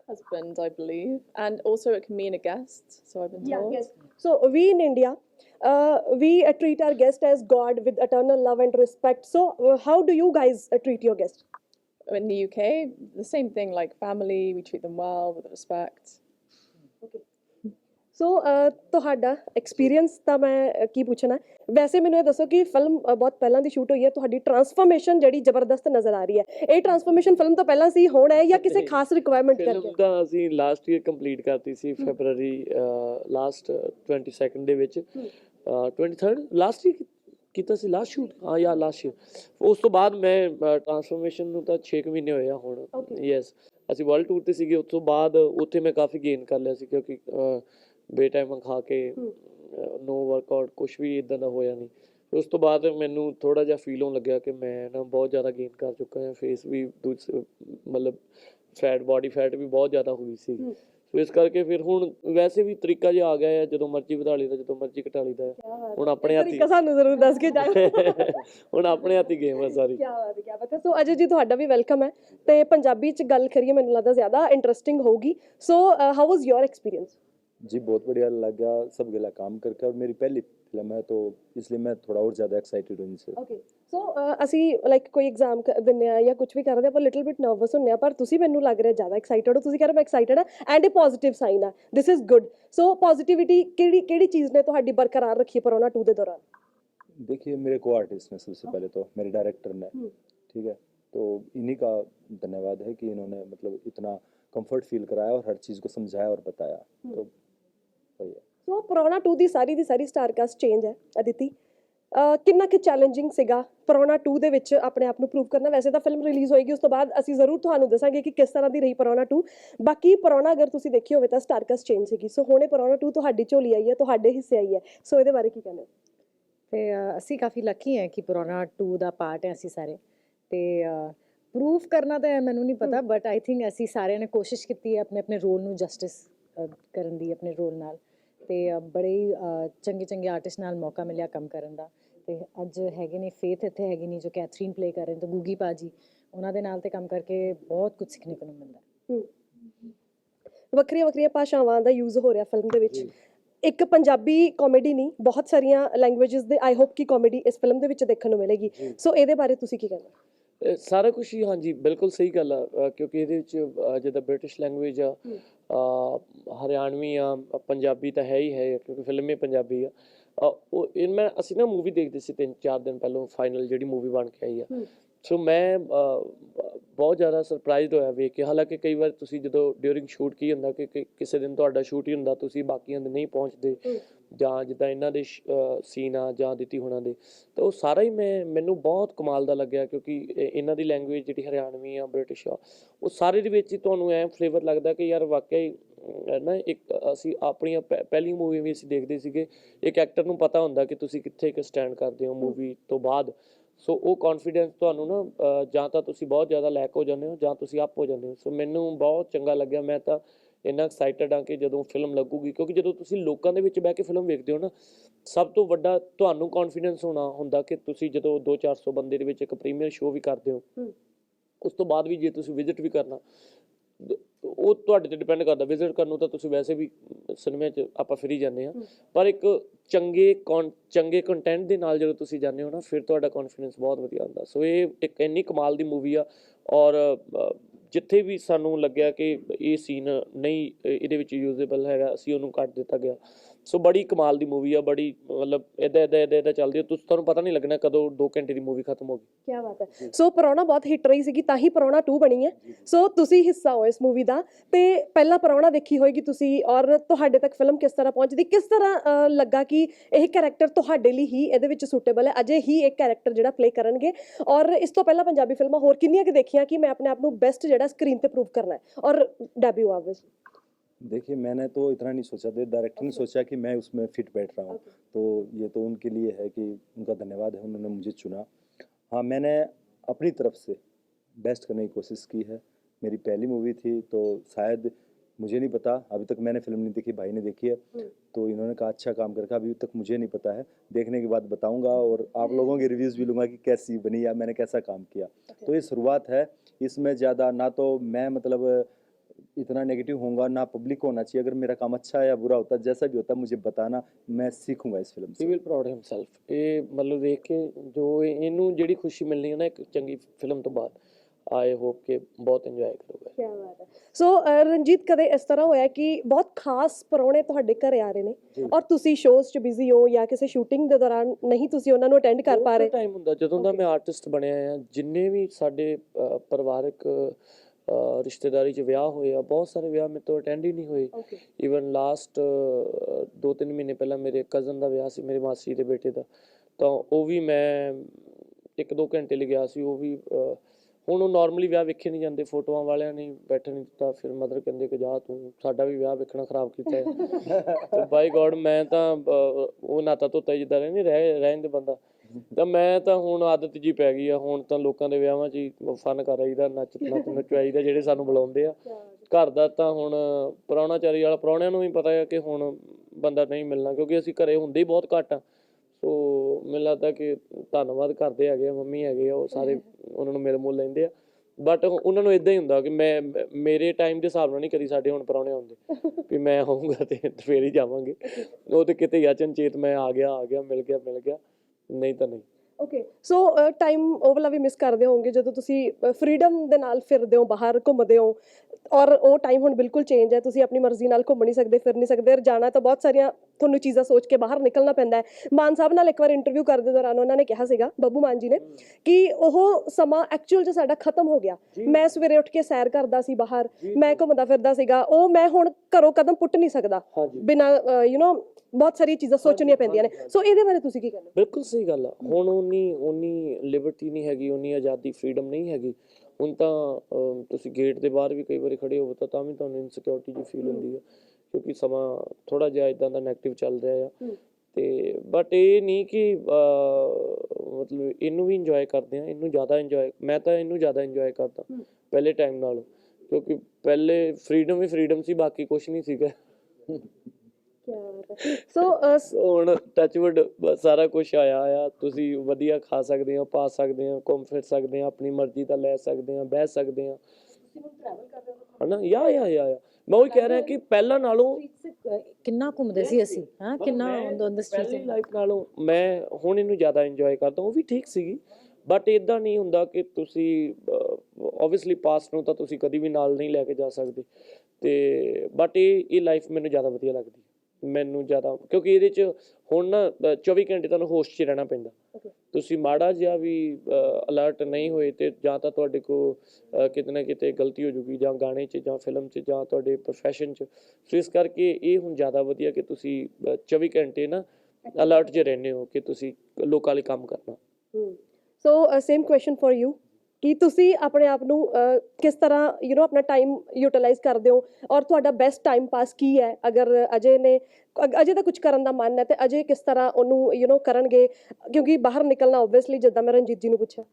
Husband, I believe, and also it can mean a guest. So I've been told. Yeah, yes. So we in India, uh, we uh, treat our guest as God with eternal love and respect. So, uh, how do you guys uh, treat your guest? In the UK, the same thing like family, we treat them well with respect. So ਤੁਹਾਡਾ experience ਤਾਂ ਮੈਂ ਕੀ ਪੁੱਛਣਾ? ਵੈਸੇ ਮੈਨੂੰ ਇਹ ਦੱਸੋ ਕਿ film ਬਹੁਤ ਪਹਿਲਾਂ ਦੀ ਸ਼ੂਟ ਹੋਈ ਹੈ ਤੁਹਾਡੀ ਟਰਾਂਸਫਰਮੇਸ਼ਨ ਜਿਹੜੀ ਜ਼ਬਰਦਸਤ ਨਜ਼ਰ ਆ ਰਹੀ ਹੈ। ਇਹ ਟਰਾਂਸਫਰਮੇਸ਼ਨ ਫਿਲਮ ਤੋਂ ਪਹਿਲਾਂ ਸੀ ਹੋਣਾ ਹੈ ਜਾਂ ਕਿਸੇ ਖਾਸ ਰਿਕੁਆਇਰਮੈਂਟ ਫਿਲਮ ਕਰਕੇ? ਤਾਂ ਅਸੀਂ ਲਾਸਟ ਈਅਰ ਕੰਪਲੀਟ ਕਰਤੀ ਸੀ ਫੈਬਰੂਰੀ ਲਾਸਟ 22nd ਦੇ ਵਿੱਚ। ਅਹ, 23rd ਲਾਸਟ ਈਅਰ ਕੀਤਾ ਸੀ? ਲਾਸਟ ਸ਼ੂਟ ਹਾਂ ਯਾ ਲਾਸਟ ਈਅਰ ਉਸ ਤੋਂ ਬਾਅਦ ਮੈਂ ਟ੍ਰਾਂਸਫਰਮੇਸ਼ਨ ਨੂੰ ਤਾਂ 6 ਮਹੀਨੇ ਹੋਏ ਆ ਹੁਣ. ਯੈਸ ਅਸੀਂ ਵਰਲਡ ਟੂਰ ਤੇ ਸੀਗੇ ਉਸ ਤੋਂ ਬਾਅਦ ਉੱਥੇ ਮੈਂ ਕਾਫੀ ਗੇਨ ਕਰ ਲਿਆ ਸੀ ਕਿਉਂਕਿ ਬੇਟਾਈਮ ਖਾ ਕੇ ਨੋ ਵਰਕਆਊਟ ਕੁਝ ਵੀ ਇਦਾਂ ਦਾ ਹੋਇਆ ਨਹੀਂ। ਉਸ ਤੋਂ ਬਾਅਦ ਮੈਨੂੰ ਥੋੜਾ ਜਿਹਾ ਫੀਲ ਹੋਣ ਲੱਗਿਆ ਕਿ ਮੈਂ ਨਾ ਬਹੁਤ ਜ਼ਿਆਦਾ ਗੇਨ ਕਰ ਚੁੱਕਾ ਹਾਂ। ਫੇਸ ਵੀ ਦੂਜੇ ਮਤਲਬ ਫੈਟ ਬਾਡੀ ਫੈਟ ਵੀ ਬਹੁਤ ਜ਼ਿਆਦਾ ਹੋਈ ਸੀ। ਸੋ ਇਸ ਕਰਕੇ ਫਿਰ ਹੁਣ ਵੈਸੇ ਵੀ ਤਰੀਕਾ ਜਿਹਾ ਆ ਗਿਆ ਜਦੋਂ ਮਰਜ਼ੀ ਵਧਾ ਲਈਦਾ ਜਦੋਂ ਮਰਜ਼ੀ ਘਟਾ ਲਈਦਾ ਹੁਣ ਆਪਣੇ ਹੱਥੀ ਤਰੀਕਾ ਸਾਨੂੰ ਜ਼ਰੂਰ ਦੱਸ ਕੇ ਜਾਓ। ਹੁਣ ਆਪਣੇ ਹੱਥੀ ਗੇਮ ਹੈ ਸਾਰੀ। ਕੀ ਬਾਤ ਕੀ ਬਾਤ ਹੈ। ਸੋ ਅਜੇ ਜੀ ਤੁਹਾਡਾ ਵੀ ਵੈਲਕਮ ਹੈ। ਤੇ ਪੰਜਾਬੀ ਚ ਗੱਲ ਕਰੀਏ ਮੈਨੂੰ ਲੱਗਦਾ ਜ਼ਿਆਦਾ ਇੰਟਰਸਟਿੰਗ ਹੋਊਗੀ। So how was your experience जी बहुत बढ़िया लगा सब गिला काम करके और मेरी पहली फिल्म है तो इसलिए मैं थोड़ा और ज़्यादा एक्साइटेड हूँ इनसे ਓਕੇ ਸੋ ਅਸੀਂ ਲਾਈਕ ਕੋਈ ਐਗਜ਼ਾਮ ਦਿੰਨੇ ਆ ਜਾਂ ਕੁਝ ਵੀ ਕਰਦੇ ਆ ਪਰ ਲਿਟਲ ਬਿਟ ਨਰਵਸ ਹੁੰਨੇ ਆ ਪਰ ਤੁਸੀਂ ਮੈਨੂੰ ਲੱਗ ਰਿਹਾ ਜ਼ਿਆਦਾ ਐਕਸਾਈਟਡ ਹੋ ਤੁਸੀਂ ਕਹਿ ਰਹੇ ਮੈਂ ਐਕਸਾਈਟਡ ਆ ਐਂਡ ਇਹ ਪੋਜ਼ਿਟਿਵ ਸਾਈਨ ਆ this is good so positivity ਕਿਹੜੀ ਕਿਹੜੀ ਚੀਜ਼ ਨੇ ਤੁਹਾਡੀ ਬਰਕਰਾਰ ਰੱਖੀ ਪਰੋਨਾ 2 ਦੇ ਦੌਰਾਨ देखिए मेरे को आर्टिस्ट ने सबसे पहले तो मेरे डायरेक्टर ने हम्म। ठीक है तो इन्हीं का धन्यवाद है कि इन्होंने मतलब इतना कंफर्ट फील कराया और हर चीज़ को समझाया और बताया तो ਸਹੀ ਹੈ। ਸੋ ਪੁਰਾਣਾ 2 ਦੀ ਸਾਰੀ ਦੀ ਸਾਰੀ ਸਟਾਰ ਕਾਸਟ ਚੇਂਜ ਹੈ ਅਦਿਤੀ ਕਿੰਨਾ ਕਿ ਚੈਲੰਜਿੰਗ ਸੀਗਾ ਪੁਰਾਣਾ 2 ਦੇ ਵਿੱਚ ਆਪਣੇ ਆਪ ਨੂੰ ਪ੍ਰੂਵ ਕਰਨਾ। ਵੈਸੇ ਤਾਂ ਫਿਲਮ ਰਿਲੀਜ਼ ਹੋਏਗੀ ਉਸ ਤੋਂ ਬਾਅਦ ਅਸੀਂ ਜ਼ਰੂਰ ਤੁਹਾਨੂੰ ਦੱਸਾਂਗੇ ਕਿ ਕਿਸ ਤਰ੍ਹਾਂ ਦੀ ਰਹੀ ਪੁਰਾਣਾ 2 ਬਾਕੀ ਪੁਰਾਣਾ ਅਗਰ ਤੁਸੀਂ ਦੇਖੀ ਹੋਵੇ ਤਾਂ ਸਟਾਰ ਕਾਸਟ ਚੇਂਜ ਸੀਗੀ। ਸੋ ਹੁਣੇ ਪੁਰਾਣਾ 2 ਤੁਹਾਡੀ ਝੋਲੀ ਆਈ ਹੈ ਤੁਹਾਡੇ ਹਿੱਸੇ ਆਈ ਹੈ। ਸੋ ਇਹਦੇ ਬਾਰੇ ਕੀ ਕਹਿੰਦੇ ਤੇ ਅਸੀਂ ਕਾਫੀ ਲੱਕੀ ਹੈ ਕਿ ਪੁਰਾਣਾ 2 ਦਾ ਪਾਰਟ ਹੈ ਅਸੀਂ ਸਾਰੇ। ਤੇ ਪ੍ਰੂਫ ਕਰਨਾ ਤਾਂ ਮੈਨੂੰ ਨਹੀਂ ਪਤਾ ਬਟ ਆਈ ਥਿੰਕ ਅਸੀਂ ਸਾਰਿਆਂ ਨੇ ਕੋਸ਼ਿਸ਼ ਕੀਤੀ ਹੈ ਆਪਣੇ ਆਪਣੇ ਰੋਲ ਨੂੰ ਜਸਟਿਸ ਕਰਨ ਦੀ ਆਪਣੇ ਰੋਲ ਨਾਲ। ਤੇ ਬੜੇ ਹੀ ਚੰਗੇ ਚੰਗੇ ਆਰਟਿਸਟ ਨਾਲ ਮੌਕਾ ਮਿਲਿਆ ਕੰਮ ਕਰਨ ਦਾ। ਤੇ ਅੱਜ ਹੈਗੇ ਨੇ ਫੇਥ ਇੱਥੇ ਹੈਗੀ ਨਹੀਂ ਜੋ ਕੈਥਰੀਨ ਪਲੇ ਕਰ ਰਹੇ ਨੇ ਤੇ ਗੂਗੀ ਪਾਜੀ ਉਹਨਾਂ ਦੇ ਨਾਲ ਤੇ ਕੰਮ ਕਰਕੇ ਬਹੁਤ ਕੁਝ ਸਿੱਖਣੇ ਨੂੰ ਮਿਲਦਾ। ਵੱਖਰੀਆਂ ਵੱਖਰੀਆਂ ਭਾਸ਼ਾਵਾਂ ਦਾ ਯੂਜ਼ ਹੋ ਰਿਹਾ ਫਿਲਮ ਦੇ ਵਿੱਚ। ਇੱਕ ਪੰਜਾਬੀ ਕਾਮੇਡੀ ਨਹੀਂ ਬਹੁਤ ਸਾਰੀਆਂ ਲੈਂਗੁਏਜਸ ਦੇ ਆਈ ਹੋਪ ਕਿ ਕਾਮੇਡੀ ਇਸ ਫਿਲਮ ਦੇ ਵਿੱਚ ਦੇਖਣ ਨੂੰ ਮਿਲੇਗੀ। ਸੋ ਇਹਦੇ ਬਾਰੇ ਤੁਸੀਂ ਕੀ ਕਹਿੰਦੇ? ਸਾਰਾ ਕੁਝ ਹੀ ਹਾਂਜੀ ਬਿਲਕੁਲ ਸਹੀ ਗੱਲ ਆ ਕਿਉਂਕਿ ਇਹਦੇ ਵਿੱਚ ਜਿੱਦਾਂ ਬ੍ਰਿਟਿਸ਼ ਲੈਂਗੁਏਜ ਆ ਹਰਿਆਣਵੀ ਆ ਪੰਜਾਬੀ ਤਾਂ ਹੈ ਹੀ ਹੈ ਕਿਉਂਕਿ ਫਿਲਮ ਹੀ ਪੰਜਾਬੀ ਆ। ਉਹ ਇਹ ਮੈਂ ਅਸੀਂ ਨਾ ਮੂਵੀ ਦੇਖਦੇ ਸੀ ਤਿੰਨ ਚਾਰ ਦਿਨ ਪਹਿਲਾਂ ਫਾਈਨਲ ਜਿਹੜੀ ਮੂਵੀ ਬਣ ਕੇ ਆਈ ਆ। ਸੋ ਮੈਂ ਬਹੁਤ ਜ਼ਿਆਦਾ ਸਰਪ੍ਰਾਈਜ਼ਡ ਹੋਇਆ ਵੇਖ ਕੇ। ਹਾਲਾਂਕਿ ਕਈ ਵਾਰ ਤੁਸੀਂ ਜਦੋਂ ਡਿਊਰਿੰਗ ਸ਼ੂਟ ਕੀ ਹੁੰਦਾ ਕਿ ਕਿਸੇ ਦਿਨ ਤੁਹਾਡਾ ਸ਼ੂਟ ਹੀ ਹੁੰਦਾ ਤੁਸੀਂ ਬਾਕੀਆਂ ਦੇ ਨਹੀਂ ਪਹੁੰਚਦੇ। ਜਾਂ ਜਿੱਦਾਂ ਇਹਨਾਂ ਦੇ ਸੀਨ ਆ ਜਾਂ ਦਿੱਤੀ ਹੋਣਾ ਦੇ। ਤਾਂ ਉਹ ਸਾਰਾ ਹੀ ਮੈਂ ਮੈਨੂੰ ਬਹੁਤ ਕਮਾਲ ਦਾ ਲੱਗਿਆ ਕਿਉਂਕਿ ਇਹ- ਇਹਨਾਂ ਦੀ ਲੈਂਗੁਏਜ ਜਿਹੜੀ ਹਰਿਆਣਵੀ ਆ ਬ੍ਰਿਟਿਸ਼ ਆ ਉਹ ਸਾਰੇ ਦੇ ਵਿੱਚ ਹੀ ਤੁਹਾਨੂੰ ਐ ਫਲੇਵਰ ਲੱਗਦਾ ਕਿ ਯਾਰ ਵਾਕਿਆ ਹੀ ਨਾ ਇੱਕ ਅਸੀਂ ਆਪਣੀਆਂ ਪਹਿ- ਪਹਿਲੀ ਮੂਵੀ ਵੀ ਅਸੀਂ ਦੇਖਦੇ ਸੀਗੇ। ਇੱਕ ਐਕਟਰ ਨੂੰ ਪਤਾ ਹੁੰਦਾ ਕਿ ਤੁਸੀਂ ਕਿੱਥੇ ਕਿ ਸਟੈਂਡ ਕਰਦੇ ਹੋ ਮੂਵੀ ਤੋਂ ਬਾਅਦ। ਸੋ ਉਹ ਕੌਨਫੀਡੈਂਸ ਤੁਹਾਨੂੰ ਨਾ ਜਾਂ ਤਾਂ ਤੁਸੀਂ ਬਹੁਤ ਜ਼ਿਆਦਾ ਲੈਕ ਹੋ ਜਾਂਦੇ ਹੋ ਜਾਂ ਤੁਸੀਂ ਅਪ ਹੋ ਜਾਂਦੇ ਹੋ ਸੋ ਮੈਨੂੰ ਬਹੁਤ ਚੰਗਾ ਲੱਗਿਆ ਮੈਂ ਤਾਂ ਇੰਨਾ ਐਕਸਾਈਟਡ ਆ ਕਿ ਜਦੋਂ ਫਿਲਮ ਲੱਗੂਗੀ ਕਿਉਂਕਿ ਜਦੋਂ ਤੁਸੀਂ ਲੋਕਾਂ ਦੇ ਵਿੱਚ ਬਹਿ ਕੇ ਫਿਲਮ ਵੇਖਦੇ ਹੋ ਨਾ ਸਭ ਤੋਂ ਵੱਡਾ ਤੁਹਾਨੂੰ ਕੌਨਫੀਡੈਂਸ ਹੋਣਾ ਹੁੰਦਾ ਕਿ ਤੁਸੀਂ ਜਦੋਂ 2-400 ਬੰਦੇ ਦੇ ਵਿੱਚ ਇੱਕ ਪ੍ਰੀਮੀਅਰ ਸ਼ੋਅ ਵੀ ਕਰਦੇ ਹੋ। ਉਸ ਤੋਂ ਬਾਅਦ ਵੀ ਜੇ ਤੁਸੀਂ ਵਿਜ਼ਿਟ ਵੀ ਕਰਨਾ ਉਹ ਤੁਹਾਡੇ ਤੇ ਡਿਪੈਂਡ ਕਰਦਾ। ਵਿਜ਼ਿਟ ਕਰਨ ਨੂੰ ਤਾਂ ਤੁਸੀਂ ਵੈਸੇ ਵੀ ਸਿਨੇਮਾ 'ਚ ਆਪਾਂ ਫਿਰੀ ਜਾਂਦੇ ਆ। ਪਰ ਇੱਕ ਚੰਗੇ ਚੰਗੇ ਕੰਟੈਂਟ ਦੇ ਨਾਲ ਜਦੋਂ ਤੁਸੀਂ ਜਾਂਦੇ ਹੋ ਨਾ ਫਿਰ ਤੁਹਾਡਾ ਕੌਨਫੀਡੈਂਸ ਬਹੁਤ ਵਧੀਆ ਹੁੰਦਾ। ਸੋ ਇਹ ਇੱਕ ਇੰਨੀ ਕਮਾਲ ਦੀ ਮੂਵੀ ਆ ਔਰ ਜਿੱਥੇ ਵੀ ਸਾਨੂੰ ਲੱਗਿਆ ਕਿ ਇਹ ਸੀਨ ਨਹੀਂ ਇਹਦੇ ਵਿੱਚ ਯੂਜ਼ੇਬਲ ਹੈਗਾ ਅਸੀਂ ਉਹਨੂੰ ਕੱਟ ਦਿੱਤਾ ਗਿਆ। ਸੋ ਬੜੀ ਕਮਾਲ ਦੀ ਮੂਵੀ ਆ ਬੜੀ ਮਤਲਬ ਇਦਾਂ ਇਦਾਂ ਇਦਾਂ ਇਦਾਂ ਚੱਲਦੀ ਆ। ਤੁਸੀਂ ਤੁਹਾਨੂੰ ਪਤਾ ਨਹੀਂ ਲੱਗਣਾ ਕਦੋਂ 2 ਘੰਟੇ ਦੀ ਮੂਵੀ ਖਤਮ ਹੋ ਗਈ। ਕੀ ਬਾਤ ਹੈ। ਸੋ ਪਰੌਣਾ ਬਹੁਤ ਹਿੱਟ ਰਹੀ ਸੀਗੀ ਤਾਂ ਹੀ ਪਰੌਣਾ 2 ਬਣੀ ਹੈ। ਸੋ ਤੁਸੀਂ ਹਿੱਸਾ ਹੋ ਇਸ ਮੂਵੀ ਦਾ। ਤੇ ਪਹਿਲਾਂ ਪਰੌਣਾ ਦੇਖੀ ਹੋਏਗੀ ਤੁਸੀਂ ਔਰ ਤੁਹਾਡੇ ਤੱਕ ਫਿਲਮ ਕਿਸ ਤਰ੍ਹਾਂ ਪਹੁੰਚਦੀ? ਕਿਸ ਤਰ੍ਹਾਂ ਲੱਗਾ ਕਿ ਇਹ ਕੈਰੈਕਟਰ ਤੁਹਾਡੇ ਲਈ ਹੀ ਇਹਦੇ ਵਿੱਚ ਸੂਟੇਬਲ ਹੈ? ਅਜੇ ਹੀ ਇੱਕ ਕੈਰੈਕਟਰ ਜਿਹੜਾ ਪਲੇ ਕਰਨਗੇ। ਔਰ ਇਸ ਤੋਂ ਪਹਿਲਾਂ ਪੰਜਾਬੀ ਫਿਲਮਾਂ ਹੋਰ ਕਿੰਨੀਆਂ ਕਿ ਦੇਖੀਆਂ ਕਿ ਮੈਂ ਆਪਣੇ ਆਪ ਨੂੰ ਬੈਸਟ ਜਿਹੜਾ ਸਕਰੀਨ ਤੇ ਪ੍ਰੂਵ ਕਰਨਾ ਹੈ? ਔਰ ਡੈਬਿਊ ਆਵਸ देखिए मैंने तो इतना नहीं सोचा था डायरेक्टर ने सोचा कि मैं उसमें फिट बैठ रहा हूँ। तो ये तो उनके लिए है कि उनका धन्यवाद है उन्होंने मुझे चुना। हाँ मैंने अपनी तरफ़ से बेस्ट करने की कोशिश की है। मेरी पहली मूवी थी तो शायद मुझे नहीं पता अभी तक मैंने फ़िल्म नहीं देखी भाई ने देखी है। हम्म। तो इन्होंने कहा अच्छा काम कर रखा अभी तक मुझे नहीं पता है। देखने के बाद बताऊँगा और आप लोगों के रिव्यूज़ भी लूँगा कि कैसी बनी या मैंने कैसा काम किया। तो ये शुरुआत है। इसमें ज़्यादा ना तो मैं मतलब इतना नेगेटिव होऊंगा ना पब्लिक को होना चाहिए अगर मेरा काम अच्छा है या बुरा होता है जैसा भी होता है मुझे बताना मैं सीखूंगा इस फिल्म ਹੀ से ਵਿਲ ਪ੍ਰਾਊਡ ਹਿਮਸੈਲਫ ਇਹ ਮਤਲਬ ਦੇਖ ਕੇ ਜੋ ਇਹ- ਇਹਨੂੰ ਜਿਹੜੀ ਖੁਸ਼ੀ ਮਿਲਣੀ ਹੈ ਨਾ ਇੱਕ ਚੰਗੀ ਫਿਲਮ ਤੋਂ ਬਾਅਦ ਆਈ ਹੋਪ ਕਿ ਬਹੁਤ ਇੰਜੋਏ ਕਰੂਗਾ ਕੀ ਬਾਤ ਹੈ ਸੋ ਅ, ਰਣਜੀਤ ਕਦੇ ਇਸ ਤਰ੍ਹਾਂ ਹੋਇਆ ਕਿ ਬਹੁਤ ਖਾਸ ਪਰੌਣੇ ਤੁਹਾਡੇ ਘਰੇ ਆ ਰਹੇ ਨੇ ਜੀ। ਔਰ ਤੁਸੀਂ ਸ਼ੋਜ਼ 'ਚ ਬਿਜ਼ੀ ਹੋ ਜਾਂ ਕਿਸੇ ਸ਼ੂਟਿੰਗ ਦੇ ਦੌਰਾਨ ਨਹੀਂ ਤੁਸੀਂ ਉਹਨਾਂ ਨੂੰ ਅਟੈਂਡ ਕਰ ਪਾ ਰਹੇ ਟਾਈਮ ਹੁੰਦਾ ਜਦੋਂ ਦਾ Okay. ਮੈਂ ਆਰਟਿਸਟ ਬਣਿਆ ਆ ਜਿੰਨੇ ਵੀ ਸਾਡੇ ਅ, ਪਰਿਵਾਰਕ ਅ, ਰਿਸ਼ਤੇਦਾਰੀ 'ਚ ਵਿਆਹ ਹੋਏ ਆ ਬਹੁਤ ਸਾਰੇ ਵਿਆਹ ਮੇਰੇ ਤੋਂ ਅਟੈਂਡ ਹੀ ਨਹੀਂ ਹੋਏ। ਈਵਨ ਲਾਸਟ 2-3 ਮਹੀਨੇ ਪਹਿਲਾਂ ਮੇਰੇ ਕਜ਼ਨ ਦਾ ਵਿਆਹ ਸੀ ਮੇਰੇ ਮਾਸੀ ਦੇ ਬੇਟੇ ਦਾ। ਤਾਂ ਉਹ ਵੀ ਮੈਂ 1-2 ਘੰਟੇ ਲਈ ਗਿਆ ਸੀ ਉਹ ਵੀ ਹੁਣ ਉਹ ਨਾਰਮਲੀ ਵਿਆਹ ਵੇਖੇ ਨਹੀਂ ਜਾਂਦੇ ਫੋਟੋਆਂ ਵਾਲਿਆਂ ਨੇ ਬੈਠਣ ਨਹੀਂ ਦਿੱਤਾ ਫਿਰ ਮਦਰ ਕਹਿੰਦੇ ਕਿ ਜਾ ਤੂੰ ਸਾਡਾ ਵੀ ਵਿਆਹ ਵੇਖਣਾ ਖਰਾਬ ਕੀਤਾ ਹੈ। ਤੇ ਬਾਈ ਗੋਡ ਮੈਂ ਤਾਂ ਉਹ ਨਾਤਾ ਧੋਤਾ ਜਿੱਦਾਂ ਰਹਿੰਦੇ ਰਹਿ ਰਹਿਣ ਦੇ ਬੰਦਾ। ਤਾਂ ਮੈਂ ਤਾਂ ਹੁਣ ਆਦਤ ਜੀ ਪੈ ਗਈ ਆ, ਹੁਣ ਤਾਂ ਲੋਕਾਂ ਦੇ ਵਿਆਹਾਂ 'ਚ ਹੀ ਫਨ ਕਰ ਆਈਦਾ, ਨੱਚ ਨੱਚ ਨਚਾਈਦਾ ਜਿਹੜੇ ਸਾਨੂੰ ਬੁਲਾਉਂਦੇ ਆ। ਘਰ ਦਾ ਤਾਂ ਹੁਣ ਪ੍ਰਾਹੁਣਾਚਾਰੀ ਵਾਲਾ, ਪ੍ਰਾਹੁਣਿਆਂ ਨੂੰ ਵੀ ਪਤਾ ਹੈ ਕਿ ਹੁਣ ਬੰਦਾ ਨਹੀਂ ਮਿਲਣਾ, ਕਿਉਂਕਿ ਅਸੀਂ ਘਰੇ ਹੁੰਦੇ ਹੀ ਬਹੁਤ ਘੱਟ ਆ। ਸੋ ਮੈਨੂੰ ਲੱਗਦਾ ਕਿ ਧੰਨਵਾਦ ਕਰਦੇ ਹੈਗੇ ਆ, ਮੰਮੀ ਹੈਗੇ ਆ, ਉਹ ਸਾਰੇ ਉਹਨਾਂ ਨੂੰ ਮਿਲ ਮੁਲ ਲੈਂਦੇ ਆ। ਬਟ ਉਹਨਾਂ ਨੂੰ ਇਦਾਂ ਹੀ ਹੁੰਦਾ ਕਿ ਮੈਂ, ਮੇਰੇ ਟਾਈਮ ਦੇ ਹਿਸਾਬ ਨਾਲ ਨਹੀਂ ਕਦੀ ਸਾਡੇ ਹੁਣ ਪ੍ਰਾਹੁਣੇ ਆਉਂਦੇ, ਵੀ ਮੈਂ ਆਉਂਗਾ ਤੇ ਫੇਰ ਹੀ ਜਾਵਾਂਗੇ। ਉਹ ਤੇ ਕਿਤੇ ਅਚਨਚੇਤ ਮੈਂ ਆ ਗਿਆ ਆ ਗਿਆ, ਮਿਲ ਗਿਆ ਮਿਲ ਗਿਆ। ਨਹੀਂ ਤਾਂ ਨਹੀਂ। ਓਕੇ ਸੋ ਟਾਈਮ ਉਹ ਵਾਲਾ ਵੀ ਮਿਸ ਕਰਦੇ ਹੋਵੋਗੇ, ਜਦੋਂ ਤੁਸੀਂ ਫਰੀडम ਦੇ ਨਾਲ ਫਿਰਦੇ ਹੋ, ਬਾਹਰ ਘੁੰਮਦੇ ਹੋ, ਔਰ ਉਹ ਟਾਈਮ ਹੁਣ ਬਿਲਕੁਲ ਚੇਂਜ ਹੈ, ਤੁਸੀਂ ਆਪਣੀ ਮਰਜ਼ੀ ਨਾਲ ਘੁੰਮ ਨਹੀਂ ਸਕਦੇ, ਫਿਰ ਨਹੀਂ ਸਕਦੇ, ਔਰ ਜਾਣਾ ਤਾਂ ਬਹੁਤ ਸਾਰੀਆਂ ਤੁਹਾਨੂੰ ਚੀਜ਼ਾਂ ਸੋਚ ਕੇ ਬਾਹਰ ਨਿਕਲਣਾ ਪੈਂਦਾ ਹੈ। ਮਾਨ ਸਾਹਿਬ ਨਾਲ ਇੱਕ ਵਾਰ ਇੰਟਰਵਿਊ ਕਰਦੇ ਦੌਰਾਨ ਉਹਨਾਂ ਨੇ ਕਿਹਾ ਸੀਗਾ ਬੱਬੂ ਮਾਨ ਜੀ ਨੇ ਕਿ ਉਹ ਸਮਾਂ ਐਕਚੁਅਲ 'ਚ ਸਾਡਾ ਖਤਮ ਹੋ ਗਿਆ। ਮੈਂ ਸਵੇਰੇ ਉੱਠ ਕੇ ਸੈਰ ਕਰਦਾ ਸੀ ਬਾਹਰ ਮੈਂ ਘੁੰਮਦਾ ਫਿਰਦਾ ਸੀਗਾ ਉਹ ਮੈਂ ਹੁਣ ਘਰੋਂ ਕਦਮ ਪੁੱਟ ਨਹੀਂ ਸਕਦਾ। ਬਿਨਾ ਯੂ نو ਬਹੁਤ ਸਾਰੀਆਂ ਚੀਜ਼ਾਂ ਸੋਚਣੀਆਂ ਪੈਂਦੀਆਂ ਨੇ। ਸੋ ਇਹਦੇ ਬਾਰੇ ਤੁਸੀਂ ਕੀ ਕਹਿੰਦੇ ਬਿਲਕੁਲ ਸਹੀ ਗੱਲ ਆ। ਹੁਣ ਉਨੀ ਉਨੀ ਲਿਬਰਟੀ ਨਹੀਂ ਹੈਗੀ ਉਨੀ ਆਜ਼ਾਦੀ ਫ੍ਰੀडम ਨਹੀਂ ਹੈਗੀ। ਹੁਣ ਤਾਂ ਤੁਸੀਂ ਗੇਟ ਦੇ ਬਾਹਰ ਵੀ ਕਈ ਵਾਰੀ ਖੜੇ ਹੋ ਤਾਂ ਤਾਂ ਵੀ ਤੁਹਾਨੂੰ ਇਨਸਿਕਿਉਰਿਟੀ ਜੀ ਫੀਲ ਹੁੰਦੀ ਹੈ ਕਿਉਂਕਿ ਸਮਾਂ ਥੋੜਾ ਜਿਹਾ ਇਦਾਂ ਦਾ 네ਗੇਟਿਵ ਚੱਲ ਰਿਹਾ ਆ। ਤੇ ਬਟ ਇਹ ਨਹੀਂ ਕਿ ਮਤਲਬ ਇਹਨੂੰ ਵੀ ਇੰਜੋਏ ਕਰਦੇ ਆ ਇਹਨੂੰ ਜ਼ਿਆਦਾ ਇੰਜੋਏ ਮੈਂ ਤਾਂ ਇਹਨੂੰ ਜ਼ਿਆਦਾ ਇੰਜੋਏ ਕਰਦਾ ਪਹਿਲੇ ਟਾਈਮ ਨਾਲੋਂ। ਕਿਉਂਕਿ ਪਹਿਲੇ ਫਰੀडम ਹੀ ਫਰੀडम ਸੀ ਬਾਕੀ ਕੁਝ ਨਹੀਂ ਸੀਗਾ। ਸੋ ਹੁਣ ਟੱਚਵੁੱਡ ਸਾਰਾ ਕੁਝ ਆਇਆ ਆ ਤੁਸੀਂ ਵਧੀਆ ਖਾ ਸਕਦੇ ਆ ਪਾ ਸਕਦੇ ਆ ਘੁੰਮ ਫਿਰ ਸਕਦੇ ਆ ਆਪਣੀ ਮਰਜ਼ੀ ਦਾ ਲੈ ਸਕਦੇ ਆ ਬਹਿ ਸਕਦੇ ਆ ਹਨਾ? ਯਾ ਯਾ ਯਾ। ਮੈਂ ਉਹੀ ਕਹਿ ਰਿਹਾ ਕਿ ਪਹਿਲਾਂ ਨਾਲੋਂ ਕਿੰਨਾ ਘੁੰਮਦੇ ਸੀ ਅਸੀਂ ਹਾਂ ਕਿੰਨਾ ਔਨ ਦ ਪਹਿਲੀ ਸਟਰੀਟ ਲਾਈਫ ਨਾਲੋਂ ਮੈਂ ਹੁਣ ਇਹਨੂੰ ਜ਼ਿਆਦਾ ਇੰਜੋਏ ਕਰਦਾ ਉਹ ਵੀ ਠੀਕ ਸੀਗੀ। ਬਟ ਇਦਾਂ ਨਹੀਂ ਹੁੰਦਾ ਕਿ ਤੁਸੀਂ ਆਬਵੀਅਸਲੀ ਪਾਸਟ ਨੂੰ ਤਾਂ ਤੁਸੀਂ ਕਦੀ ਵੀ ਨਾਲ ਨਹੀਂ ਲੈ ਕੇ ਜਾ ਸਕਦੇ। ਤੇ ਬਟ ਇਹ ਇਹ ਲਾਈਫ ਮੈਨੂੰ ਜ਼ਿਆਦਾ ਵਧੀਆ ਲੱਗਦੀ। ਮੈਨੂੰ ਜ਼ਿਆਦਾ ਕਿਉਂਕਿ ਇਹਦੇ ਚ ਹੁਣ ਨਾ ਅ, 24 ਘੰਟੇ ਤੁਹਾਨੂੰ ਹੋਸ਼ 'ਚ ਰਹਿਣਾ ਪੈਂਦਾ. ਤੁਸੀਂ ਮਾੜਾ ਜਿਹਾ ਵੀ ਅਲਰਟ ਨਹੀਂ ਹੋਏ ਤੇ ਜਾਂ ਤਾਂ ਤੁਹਾਡੇ ਕੋ ਕਿਤੇ ਨਾ ਕਿਤੇ ਗਲਤੀ ਹੋ ਜੂਗੀ ਜਾਂ ਗਾਣੇ 'ਚ ਜਾਂ ਫਿਲਮ 'ਚ ਜਾਂ ਤੁਹਾਡੇ ਪ੍ਰੋਫੈਸ਼ਨ 'ਚ। ਸੋ ਇਸ ਕਰਕੇ ਇਹ ਹੁਣ ਜ਼ਿਆਦਾ ਵਧੀਆ ਕਿ ਤੁਸੀਂ ਅ, 24 ਘੰਟੇ ਨਾ ਅਲਰਟ 'ਚ ਰਹਿੰਦੇ ਹੋ ਕਿ ਤੁਸੀਂ ਲੋਕਾਂ ਲਈ ਕੰਮ ਕਰਨਾ। So same question for you ਕਿ ਤੁਸੀਂ ਆਪਣੇ ਆਪ ਨੂੰ ਅਹ, ਕਿਸ ਤਰ੍ਹਾਂ ਯੂ نو ਆਪਣਾ ਟਾਈਮ ਯੂਟਿਲਾਈਜ਼ ਕਰਦੇ ਹੋ ਔਰ ਤੁਹਾਡਾ ਬੈਸਟ ਟਾਈਮ ਪਾਸ ਕੀ ਹੈ ਅਗਰ ਅਜੇ ਨੇ ਅਗ- ਅਜੇ ਤਾਂ ਕੁਝ ਕਰਨ ਦਾ ਮਨ ਹੈ ਤੇ ਅਜੇ ਕਿਸ ਤਰ੍ਹਾਂ ਉਹਨੂੰ ਯੂ نو ਕਰਨਗੇ ਕਿਉਂਕਿ ਬਾਹਰ ਨਿਕਲਣਾ ਆਬਵੀਅਸਲੀ ਜਿੱਦਾਂ ਮੈਂ ਰਣਜੀਤ ਜੀ ਨੂੰ ਪੁੱਛਿਆ